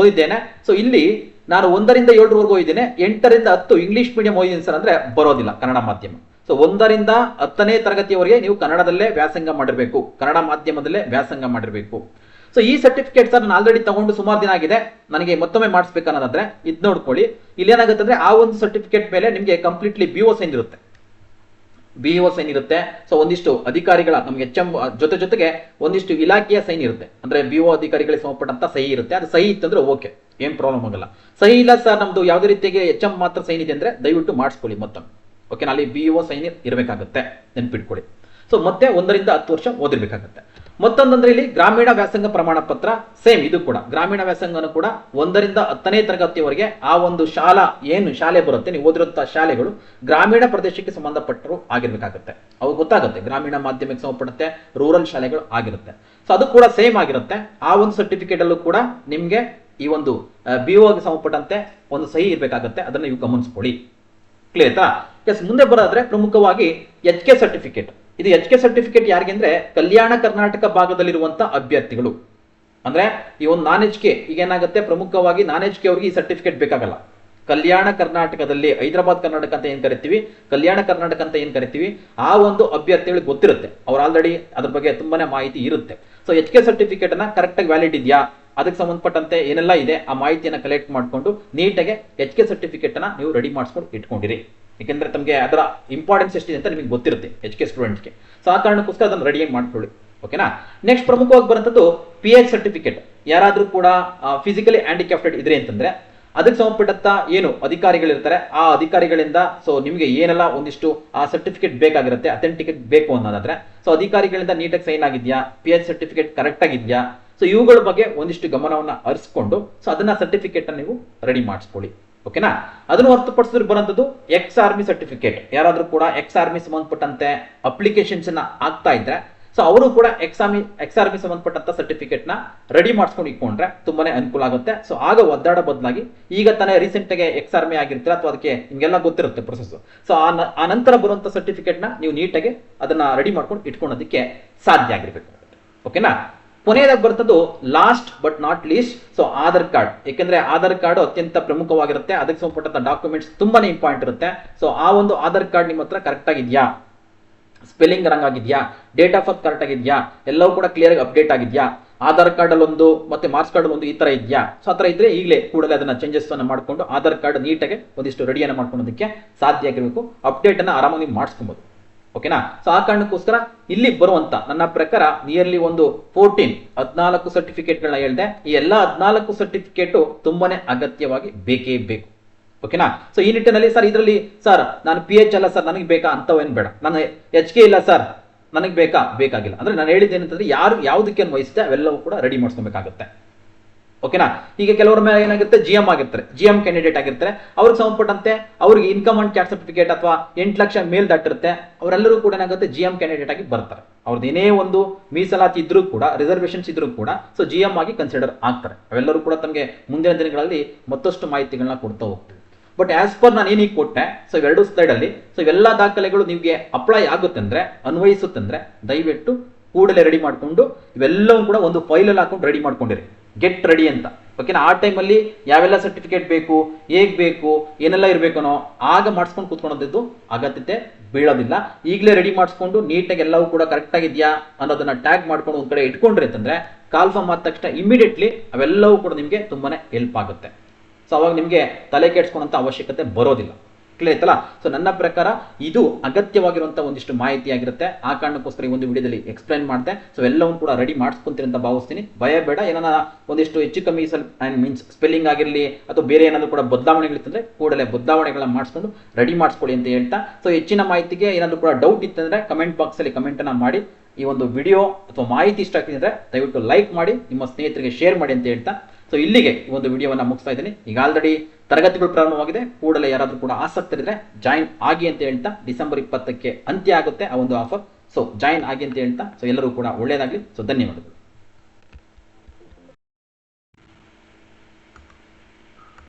ಓದಿದ್ದೇನೆ. ಸೊ ಇಲ್ಲಿ ನಾನು ಒಂದರಿಂದ ಏಳರವರೆಗೂ ಓದಿದ್ದೇನೆ. ಎಂಟರಿಂದ ಹತ್ತು ಇಂಗ್ಲಿಷ್ ಮೀಡಿಯಂ ಓದಿದ್ದೀನಿ ಸರ್ ಅಂದ್ರೆ ಬರೋದಿಲ್ಲ ಕನ್ನಡ ಮಾಧ್ಯಮ. ಸೊ ಒಂದರಿಂದ ಹತ್ತನೇ ತರಗತಿಯವರೆಗೆ ನೀವು ಕನ್ನಡದಲ್ಲೇ ವ್ಯಾಸಂಗ ಮಾಡಿರಬೇಕು. ಕನ್ನಡ ಮಾಧ್ಯಮದಲ್ಲೇ ವ್ಯಾಸಂಗ ಮಾಡಿರಬೇಕು. ಸೊ ಈ ಸರ್ಟಿಫಿಕೇಟ್ ಸರ್ ನಾನು ಆಲ್ರೆಡಿ ತಗೊಂಡು ಸುಮಾರು ದಿನ ಆಗಿದೆ. ನನಗೆ ಮತ್ತೊಮ್ಮೆ ಮಾಡಿಸ್ಬೇಕನ್ನೋದಾದ್ರೆ, ಇದು ನೋಡ್ಕೊಳ್ಳಿ. ಇಲ್ಲಿ ಏನಾಗುತ್ತೆ ಅಂದ್ರೆ ಆ ಒಂದು ಸರ್ಟಿಫಿಕೇಟ್ ಮೇಲೆ ನಿಮಗೆ ಕಂಪ್ಲೀಟ್ಲಿ ಬಿ ಓ ಸೈನ್ ಇರುತ್ತೆ. ಬಿ ಒ ಸೈನ್ ಇರುತ್ತೆ. ಸೊ ಒಂದಿಷ್ಟು ಅಧಿಕಾರಿಗಳ ನಮ್ಗೆ ಎಚ್ ಎಂ, ಜೊತೆ ಜೊತೆಗೆ ಒಂದಿಷ್ಟು ಇಲಾಖೆಯ ಸೈನ್ ಇರುತ್ತೆ. ಅಂದ್ರೆ ಬಿ ಒ ಅಧಿಕಾರಿಗಳಿಗೆ ಸಂಬಂಧಪಟ್ಟಂತ ಸಹಿ ಇರುತ್ತೆ. ಅದು ಸಹಿ ಇತ್ತಂದ್ರೆ ಓಕೆ ಏನ್ ಪ್ರಾಬ್ಲಮ್ ಆಗಲ್ಲ. ಸಹಿ ಇಲ್ಲ ಸರ್, ನಮ್ದು ಯಾವುದೇ ರೀತಿಯಾಗಿ ಎಚ್ ಎಂ ಮಾತ್ರ ಸೈನ್ ಇದೆ ಅಂದ್ರೆ ದಯವಿಟ್ಟು ಮಾಡಿಸ್ಕೊಳ್ಳಿ ಮತ್ತೊಮ್ಮೆ. ಓಕೆ ಅಲ್ಲಿ ಬಿ ಒ ಸೈನ್ ಇರಬೇಕಾಗುತ್ತೆ. ನೆನ್ಪಿಟ್ಕೊಳ್ಳಿ. ಸೊ ಮತ್ತೆ ಒಂದರಿಂದ ಹತ್ತು ವರ್ಷ ಓದಿರ್ಬೇಕಾಗುತ್ತೆ. ಮತ್ತೊಂದಂದ್ರೆ ಇಲ್ಲಿ ಗ್ರಾಮೀಣ ವ್ಯಾಸಂಗ ಪ್ರಮಾಣ ಪತ್ರ ಸೇಮ್ ಇದು ಕೂಡ. ಗ್ರಾಮೀಣ ವ್ಯಾಸಂಗನು ಕೂಡ ಒಂದರಿಂದ ಹತ್ತನೇ ತರಗತಿಯವರೆಗೆ ಆ ಒಂದು ಶಾಲಾ ಏನು ಶಾಲೆ ಬರುತ್ತೆ, ನೀವು ಓದಿರುವಂತಹ ಶಾಲೆಗಳು ಗ್ರಾಮೀಣ ಪ್ರದೇಶಕ್ಕೆ ಸಂಬಂಧಪಟ್ಟರು ಆಗಿರ್ಬೇಕಾಗುತ್ತೆ. ಅವು ಗೊತ್ತಾಗುತ್ತೆ, ಗ್ರಾಮೀಣ ಮಾಧ್ಯಮಕ್ಕೆ ಸಂಬಂಧಪಡುತ್ತೆ ರೂರಲ್ ಶಾಲೆಗಳು ಆಗಿರುತ್ತೆ. ಸೊ ಅದು ಕೂಡ ಸೇಮ್ ಆಗಿರುತ್ತೆ. ಆ ಒಂದು ಸರ್ಟಿಫಿಕೇಟ್ ಅಲ್ಲೂ ಕೂಡ ನಿಮ್ಗೆ ಈ ಒಂದು ಬಿ ಓಗೆ ಸಂಬಂಧಪಟ್ಟಂತೆ ಒಂದು ಸಹಿ ಇರಬೇಕಾಗತ್ತೆ. ಅದನ್ನು ನೀವು ಗಮನಿಸ್ಕೊಳ್ಳಿ. ಕ್ಲಿಯರ್ ಎಸ್ ಮುಂದೆ ಬರೋದ್ರೆ ಪ್ರಮುಖವಾಗಿ ಎಚ್ ಕೆ ಸರ್ಟಿಫಿಕೇಟ್ ಇದು ಎಚ್ ಕೆ ಸರ್ಟಿಫಿಕೇಟ್ ಯಾರಿಗೆ ಅಂದ್ರೆ ಕಲ್ಯಾಣ ಕರ್ನಾಟಕ ಭಾಗದಲ್ಲಿರುವಂತ ಅಭ್ಯರ್ಥಿಗಳು. ಅಂದ್ರೆ ಈ ಒಂದು ನಾನ್ ಎಚ್ ಕೆ, ಈಗ ಏನಾಗುತ್ತೆ? ಪ್ರಮುಖವಾಗಿ ನಾನ್ ಎಚ್ ಕೆ ಅವ್ರಿಗೆ ಈ ಸರ್ಟಿಫಿಕೇಟ್ ಬೇಕಾಗಲ್ಲ. ಕಲ್ಯಾಣ ಕರ್ನಾಟಕದಲ್ಲಿ, ಹೈದರಾಬಾದ್ ಕರ್ನಾಟಕ ಅಂತ ಏನ್ ಕರಿತೀವಿ? ಕಲ್ಯಾಣ ಕರ್ನಾಟಕ ಅಂತ ಏನ್ ಕರಿತೀವಿ? ಆ ಒಂದು ಅಭ್ಯರ್ಥಿಗಳಿಗೆ ಗೊತ್ತಿರುತ್ತೆ. ಅವ್ರು ಆಲ್ರೆಡಿ ಅದ್ರ ಬಗ್ಗೆ ತುಂಬಾನೇ ಮಾಹಿತಿ ಇರುತ್ತೆ. ಸೊ ಎಚ್ ಕೆ ಸರ್ಟಿಫಿಕೇಟ್ ಅನ್ನ ಕರೆಕ್ಟ್ ಆಗಿ ವ್ಯಾಲಿಡ್ ಇದೆಯಾ? ಅದಕ್ಕೆ ಸಂಬಂಧಪಟ್ಟಂತೆ ಏನೆಲ್ಲ ಇದೆ? ಆ ಮಾಹಿತಿಯನ್ನ ಕಲೆಕ್ಟ್ ಮಾಡಿಕೊಂಡು ನೀಟಾಗಿ ಎಚ್ ಕೆ ಸರ್ಟಿಫಿಕೇಟ್ ಅನ್ನ ನೀವು ರೆಡಿ ಮಾಡಿಸ್ಕೊಂಡು ಇಟ್ಕೊಂಡಿರಿ. ಯಾಕೆಂದ್ರೆ ತಮಗೆ ಅದರ ಇಂಪಾರ್ಟೆನ್ಸ್ ಎಷ್ಟಿದೆ ಅಂತ ನಿಮಗೆ ಗೊತ್ತಿರುತ್ತೆ ಎಚ್ ಕೆ ಸ್ಟೂಡೆಂಟ್ಸ್ಗೆ ಸೊ ಆ ಕಾರಣಕ್ಕೋಸ್ಕರ ಅದನ್ನು ರೆಡಿಯಾಗಿ ಮಾಡ್ಕೊಳ್ಳಿ. ಓಕೆನಾ ನೆಕ್ಸ್ಟ್ ಪ್ರಮುಖವಾಗಿ ಬರುವಂಥದ್ದು ಪಿ ಎಚ್ ಸರ್ಟಿಫಿಕೇಟ್ ಯಾರಾದರೂ ಕೂಡ ಫಿಸಿಕಲಿ ಹ್ಯಾಂಡಿಕ್ಯಾಪ್ಟೆಡ್ ಇದ್ರೆ ಅಂತಂದ್ರೆ, ಅದಕ್ಕೆ ಸಂಬಂಧಪಟ್ಟಂತ ಏನು ಅಧಿಕಾರಿಗಳಿರ್ತಾರೆ, ಆ ಅಧಿಕಾರಿಗಳಿಂದ ಸೊ ನಿಮಗೆ ಏನೆಲ್ಲ ಒಂದಿಷ್ಟು, ಆ ಸರ್ಟಿಫಿಕೇಟ್ ಬೇಕಾಗಿರುತ್ತೆ ಅಥೆಂಟಿಕೇಟ್ ಬೇಕು ಅನ್ನೋದಾದ್ರೆ ಸೊ ಅಧಿಕಾರಿಗಳಿಂದ ನೀಟಾಗಿ ಸೈನ್ ಆಗಿದ್ಯಾ? ಪಿ ಎಚ್ ಸರ್ಟಿಫಿಕೇಟ್ ಕರೆಕ್ಟ್ ಆಗಿದ್ಯಾ? ಸೊ ಇವುಗಳ ಬಗ್ಗೆ ಒಂದಿಷ್ಟು ಗಮನವನ್ನ ಹರಿಸ್ಕೊಂಡು ಸೊ ಅದನ್ನ ಸರ್ಟಿಫಿಕೇಟ್ ನೀವು ರೆಡಿ ಮಾಡಿಸ್ಕೊಳ್ಳಿ. ಓಕೆನಾ? ಅದನ್ನು ಹೊರತುಪಡಿಸಿದ್ರೆ ಬರೋಂಥದ್ದು ಎಕ್ಸ್ ಆರ್ಮಿ ಸರ್ಟಿಫಿಕೇಟ್ ಯಾರಾದರೂ ಕೂಡ ಎಕ್ಸ್ ಆರ್ಮಿ ಸಂಬಂಧಪಟ್ಟಂತೆ ಅಪ್ಲಿಕೇಶನ್ಸ್ ಅನ್ನ ಆಗ್ತಾ ಇದ್ರೆ ಸೊ ಅವರು ಕೂಡ ಎಕ್ಸ್ ಆರ್ಮಿ ಎಕ್ಸ್ ಆರ್ಮಿ ಸಂಬಂಧಪಟ್ಟಂತ ಸರ್ಟಿಫಿಕೇಟ್ನ ರೆಡಿ ಮಾಡ್ಸ್ಕೊಂಡು ಇಟ್ಕೊಂಡ್ರೆ ತುಂಬಾನೇ ಅನುಕೂಲ ಆಗುತ್ತೆ. ಸೊ ಆಗ ಒದ್ದಾಡ ಬದಲಾಗಿ ಈಗ ತಾನೇ ರೀಸೆಂಟ್ ಆಗಿ ಎಕ್ಸ್ ಆರ್ಮಿ ಆಗಿರ್ತೀರ ಅಥವಾ ಅದಕ್ಕೆ ನಿಮ್ಗೆಲ್ಲ ಗೊತ್ತಿರುತ್ತೆ ಪ್ರೊಸೆಸ್ ಸೊ ಆ ನಂತರ ಬರುವಂತ ಸರ್ಟಿಫಿಕೇಟ್ನ ನೀವು ನೀಟಾಗಿ ಅದನ್ನ ರೆಡಿ ಮಾಡ್ಕೊಂಡು ಇಟ್ಕೊಳ್ಳೋದಕ್ಕೆ ಸಾಧ್ಯ ಆಗಿರ್ಬೇಕು. ಓಕೆನಾ? ಕೊನೆಯದಾಗಿ ಬರ್ತದ್ದು last but not least so Aadhaar card ಏಕೆಂದ್ರೆ ಆಧಾರ್ ಕಾರ್ಡ್ ಅತ್ಯಂತ ಪ್ರಮುಖವಾಗಿರುತ್ತೆ. ಅದಕ್ಕೆ ಸಂಬಂಧಪಟ್ಟಂತ ಡಾಕ್ಯುಮೆಂಟ್ಸ್ ತುಂಬಾನೇ ಇಂಪಾರ್ಟೆಂಟ್ ಇರುತ್ತೆ. ಸೊ ಆ ಒಂದು ಆಧಾರ್ ಕಾರ್ಡ್ ನಿಮ್ಮ ಹತ್ರ ಕರೆಕ್ಟ್ ಆಗಿದ್ಯಾ? ಸ್ಪೆಲ್ಲಿಂಗ್ ರಂಗ್ ಆಗಿದ್ಯಾ? ಡೇಟ್ ಆಫ್ ಬರ್ತ್ ಕರೆಕ್ಟ್ ಆಗಿದ್ಯಾ? ಎಲ್ಲವೂ ಕೂಡ ಕ್ಲಿಯರ್ ಆಗಿ ಅಪ್ಡೇಟ್ ಆಗಿದ್ಯಾ? ಆಧಾರ್ ಕಾರ್ಡ್ ಅಲ್ಲಿ ಒಂದು ಮತ್ತೆ ಮಾರ್ಕ್ಸ್ ಕಾರ್ಡ್ ಒಂದು ಈ ತರ ಇದೆಯಾ? ಸೊ ಆ ತರ ಇದ್ರೆ ಈಗಲೇ ಕೂಡಲೇ ಅದನ್ನ ಚೇಂಜಸ್ ಅನ್ನು ಮಾಡ್ಕೊಂಡು ಆಧಾರ್ ಕಾರ್ಡ್ ನೀಟಾಗಿ ಒಂದಿಷ್ಟು ರೆಡಿಯನ್ನು ಮಾಡ್ಕೊಳ್ಳೋದಕ್ಕೆ ಸಾಧ್ಯ ಆಗಿರಬೇಕು. ಅಪ್ಡೇಟ್ ಅನ್ನು ಆರಾಮಾಗಿ ಮಾಡಿಸ್ಕೊಬಹುದು ಓಕೆನಾ? ಸೊ ಆ ಕಾರಣಕ್ಕೋಸ್ಕರ ಇಲ್ಲಿ ಬರುವಂತ ನನ್ನ ಪ್ರಕಾರ ನಿಯರ್ಲಿ ಒಂದು ಫೋರ್ಟೀನ್ ಹದಿನಾಲ್ಕು ಸರ್ಟಿಫಿಕೇಟ್ಗಳನ್ನ ಹೇಳಿದೆ, ಈ ಎಲ್ಲಾ ಹದಿನಾಲ್ಕು ಸರ್ಟಿಫಿಕೇಟು ತುಂಬಾನೇ ಅಗತ್ಯವಾಗಿ ಬೇಕೇ ಬೇಕು. ಓಕೆನಾ? ಸೊ ಈ ನಿಟ್ಟಿನಲ್ಲಿ ಸರ್ ಇದರಲ್ಲಿ ಸರ್ ನಾನು ಪಿ ಎಚ್ ಅಲ್ಲ ಸರ್ ನನಗೆ ಬೇಕಾ ಅಂತವೇನು ಬೇಡ. ನಾನು ಎಚ್ ಇಲ್ಲ ಸರ್ ನನಗೆ ಬೇಕಾ? ಬೇಕಾಗಿಲ್ಲ. ಅಂದ್ರೆ ನಾನು ಹೇಳಿದ್ದೇನಂತಂದ್ರೆ ಯಾರು ಯಾವುದಕ್ಕೆ ವಹಿಸುತ್ತೆ ಅವೆಲ್ಲವೂ ಕೂಡ ರೆಡಿ ಮಾಡಿಸ್ಕೊಬೇಕಾಗುತ್ತೆ. ಓಕೆನಾ? ಈಗ ಕೆಲವರ ಮೇಲೆ ಏನಾಗುತ್ತೆ? ಜಿ ಎಂ ಆಗಿರ್ತಾರೆ. ಜಿ ಎಂ ಕ್ಯಾಂಡಿಡೇಟ್ ಆಗಿರ್ತಾರೆ. ಅವ್ರಿಗೆ ಸಂಬಂಧಪಟ್ಟಂತೆ ಅವ್ರಿಗೆ ಇನ್ಕಮ್ ಅಂಡ್ ಕ್ಯಾಸ್ಟ್ ಸರ್ಟಿಫಿಕೇಟ್ ಅಥವಾ ಎಂಟು ಲಕ್ಷ ಮೇಲ್ ದಾಟಿರುತ್ತೆ. ಅವರೆಲ್ಲರೂ ಕೂಡ ಏನಾಗುತ್ತೆ? ಜಿ ಎಂ ಕ್ಯಾಂಡಿಡೇಟ್ ಆಗಿ ಬರ್ತಾರೆ. ಅವ್ರದ್ದು ಏನೇ ಒಂದು ಮೀಸಲಾತಿ ಇದ್ರೂ ಕೂಡ ರಿಸರ್ವೇಶನ್ಸ್ ಇದ್ರೂ ಕೂಡ ಸೊ ಜಿ ಎಂ ಆಗಿ ಕನ್ಸಿಡರ್ ಆಗ್ತಾರೆ. ಅವೆಲ್ಲರೂ ಕೂಡ ತಮಗೆ ಮುಂದಿನ ದಿನಗಳಲ್ಲಿ ಮತ್ತಷ್ಟು ಮಾಹಿತಿಗಳನ್ನ ಕೊಡ್ತಾ ಹೋಗ್ತೀವಿ. ಬಟ್ ಆಸ್ ಪರ್ ನಾನು ಏನೀಗ ಕೊಟ್ಟೆ ಸೊ ಎರಡು ಸ್ಲೈಡ್ ಅಲ್ಲಿ ಸೊ ಇವೆಲ್ಲ ದಾಖಲೆಗಳು ನಿಮಗೆ ಅಪ್ಲೈ ಆಗುತ್ತೆ ಅಂದ್ರೆ ಅನ್ವಯಿಸುತ್ತಂದ್ರೆ ದಯವಿಟ್ಟು ಕೂಡಲೇ ರೆಡಿ ಮಾಡಿಕೊಂಡು ಇವೆಲ್ಲವೂ ಕೂಡ ಒಂದು ಫೈಲಲ್ಲಿ ಹಾಕೊಂಡು ರೆಡಿ ಮಾಡ್ಕೊಂಡಿರಿ. ಗೆಟ್ ರೆಡಿ ಅಂತ. ಓಕೆನಾ ಆ ಟೈಮಲ್ಲಿ ಯಾವೆಲ್ಲ ಸರ್ಟಿಫಿಕೇಟ್ ಬೇಕು, ಹೇಗೆ ಬೇಕು, ಏನೆಲ್ಲ ಇರಬೇಕನೋ ಆಗ ಮಾಡಿಸ್ಕೊಂಡು ಕೂತ್ಕೊಳ್ಳೋದಿದ್ದು ಅಗತ್ಯತೆ ಬೀಳೋದಿಲ್ಲ. ಈಗಲೇ ರೆಡಿ ಮಾಡಿಸ್ಕೊಂಡು ನೀಟಾಗಿ ಎಲ್ಲವೂ ಕೂಡ ಕರೆಕ್ಟ್ ಆಗಿದೆಯಾ ಅನ್ನೋದನ್ನ ಟ್ಯಾಗ್ ಮಾಡ್ಕೊಂಡು ಒಂದು ಕಡೆ ಇಟ್ಕೊಂಡ್ರಿ ಅಂತಂದರೆ ಕಾಲ್ಫಾರ್ಮ್ ಆದ ತಕ್ಷಣ ಇಮಿಡಿಯೇಟ್ಲಿ ಅವೆಲ್ಲವೂ ಕೂಡ ನಿಮಗೆ ತುಂಬಾ ಹೆಲ್ಪ್ ಆಗುತ್ತೆ. ಸೊ ಅವಾಗ ನಿಮಗೆ ತಲೆ ಕೆಡಿಸ್ಕೊಳ್ಳೋಂಥ ಅವಶ್ಯಕತೆ ಬರೋದಿಲ್ಲ. ಆಯ್ತಲ್ಲ ಸೊ ನನ್ನ ಪ್ರಕಾರ ಇದು ಅಗತ್ಯವಾಗಿರುವಂಥ ಒಂದಿಷ್ಟು ಮಾಹಿತಿ ಆಗಿರುತ್ತೆ ಆ ಕಾರಣಕ್ಕೋಸ್ಕರ ಈ ಒಂದು ವಿಡಿಯೋದಲ್ಲಿ ಎಕ್ಸ್ಪ್ಲೈನ್ ಮಾಡಿದೆ. ಸೊ ಎಲ್ಲವನ್ನು ಕೂಡ ರೆಡಿ ಮಾಡಿಸ್ಕೊಂತೀರಿ ಅಂತ ಭಾವಿಸ್ತೀನಿ. ಭಯ ಬೇಡ. ಏನಾರ ಒಂದಿಷ್ಟು ಹೆಚ್ಚು ಕಮ್ಮಿ ಸ್ವಲ್ಪ ಮೀನ್ಸ್ ಸ್ಪೆಲ್ಲಿಂಗ್ ಆಗಿರಲಿ ಅಥವಾ ಬೇರೆ ಏನಾದರೂ ಕೂಡ ಬದಲಾವಣೆಗಳಿತ್ತಂದ್ರೆ ಕೂಡಲೇ ಬದಲಾವಣೆಗಳನ್ನ ಮಾಡಿಸ್ಕೊಂಡು ರೆಡಿ ಮಾಡಿಸ್ಕೊಳ್ಳಿ ಅಂತ ಹೇಳ್ತಾ. ಸೊ ಹೆಚ್ಚಿನ ಮಾಹಿತಿಗೆ ಏನಾದರೂ ಕೂಡ ಡೌಟ್ ಇತ್ತಂದ್ರೆ ಕಮೆಂಟ್ ಬಾಕ್ಸಲ್ಲಿ ಕಮೆಂಟನ್ನು ಮಾಡಿ. ಈ ಒಂದು ವಿಡಿಯೋ ಅಥವಾ ಮಾಹಿತಿ ಇಷ್ಟ ಆಗ್ತಿದ್ರೆ ದಯವಿಟ್ಟು ಲೈಕ್ ಮಾಡಿ, ನಿಮ್ಮ ಸ್ನೇಹಿತರಿಗೆ ಶೇರ್ ಮಾಡಿ ಅಂತ ಹೇಳ್ತಾ. ಸೊ ಇಲ್ಲಿಗೆ ಈ ಒಂದು ವಿಡಿಯೋವನ್ನು ಮುಗಿಸ್ತಾ ಇದ್ದೀನಿ. ಈಗ ಆಲ್ರೆಡಿ ತರಗತಿಗಳು ಪ್ರಾರಂಭವಾಗಿದೆ. ಕೂಡಲೇ ಯಾರಾದರೂ ಕೂಡ ಆಸಕ್ತರಿದ್ರೆ ಜಾಯಿನ್ ಆಗಿ ಅಂತ ಹೇಳ್ತಾ ಡಿಸೆಂಬರ್ ಇಪ್ಪತ್ತಕ್ಕೆ ಅಂತ್ಯ ಆಗುತ್ತೆ ಆ ಒಂದು ಆಫರ್ ಸೊ ಜಾಯಿನ್ ಆಗಿ ಅಂತ ಹೇಳ್ತಾ. ಸೊ ಎಲ್ಲರೂ ಕೂಡ ಒಳ್ಳೆಯದಾಗಲಿ ಸೊ ಧನ್ಯವಾದಗಳು.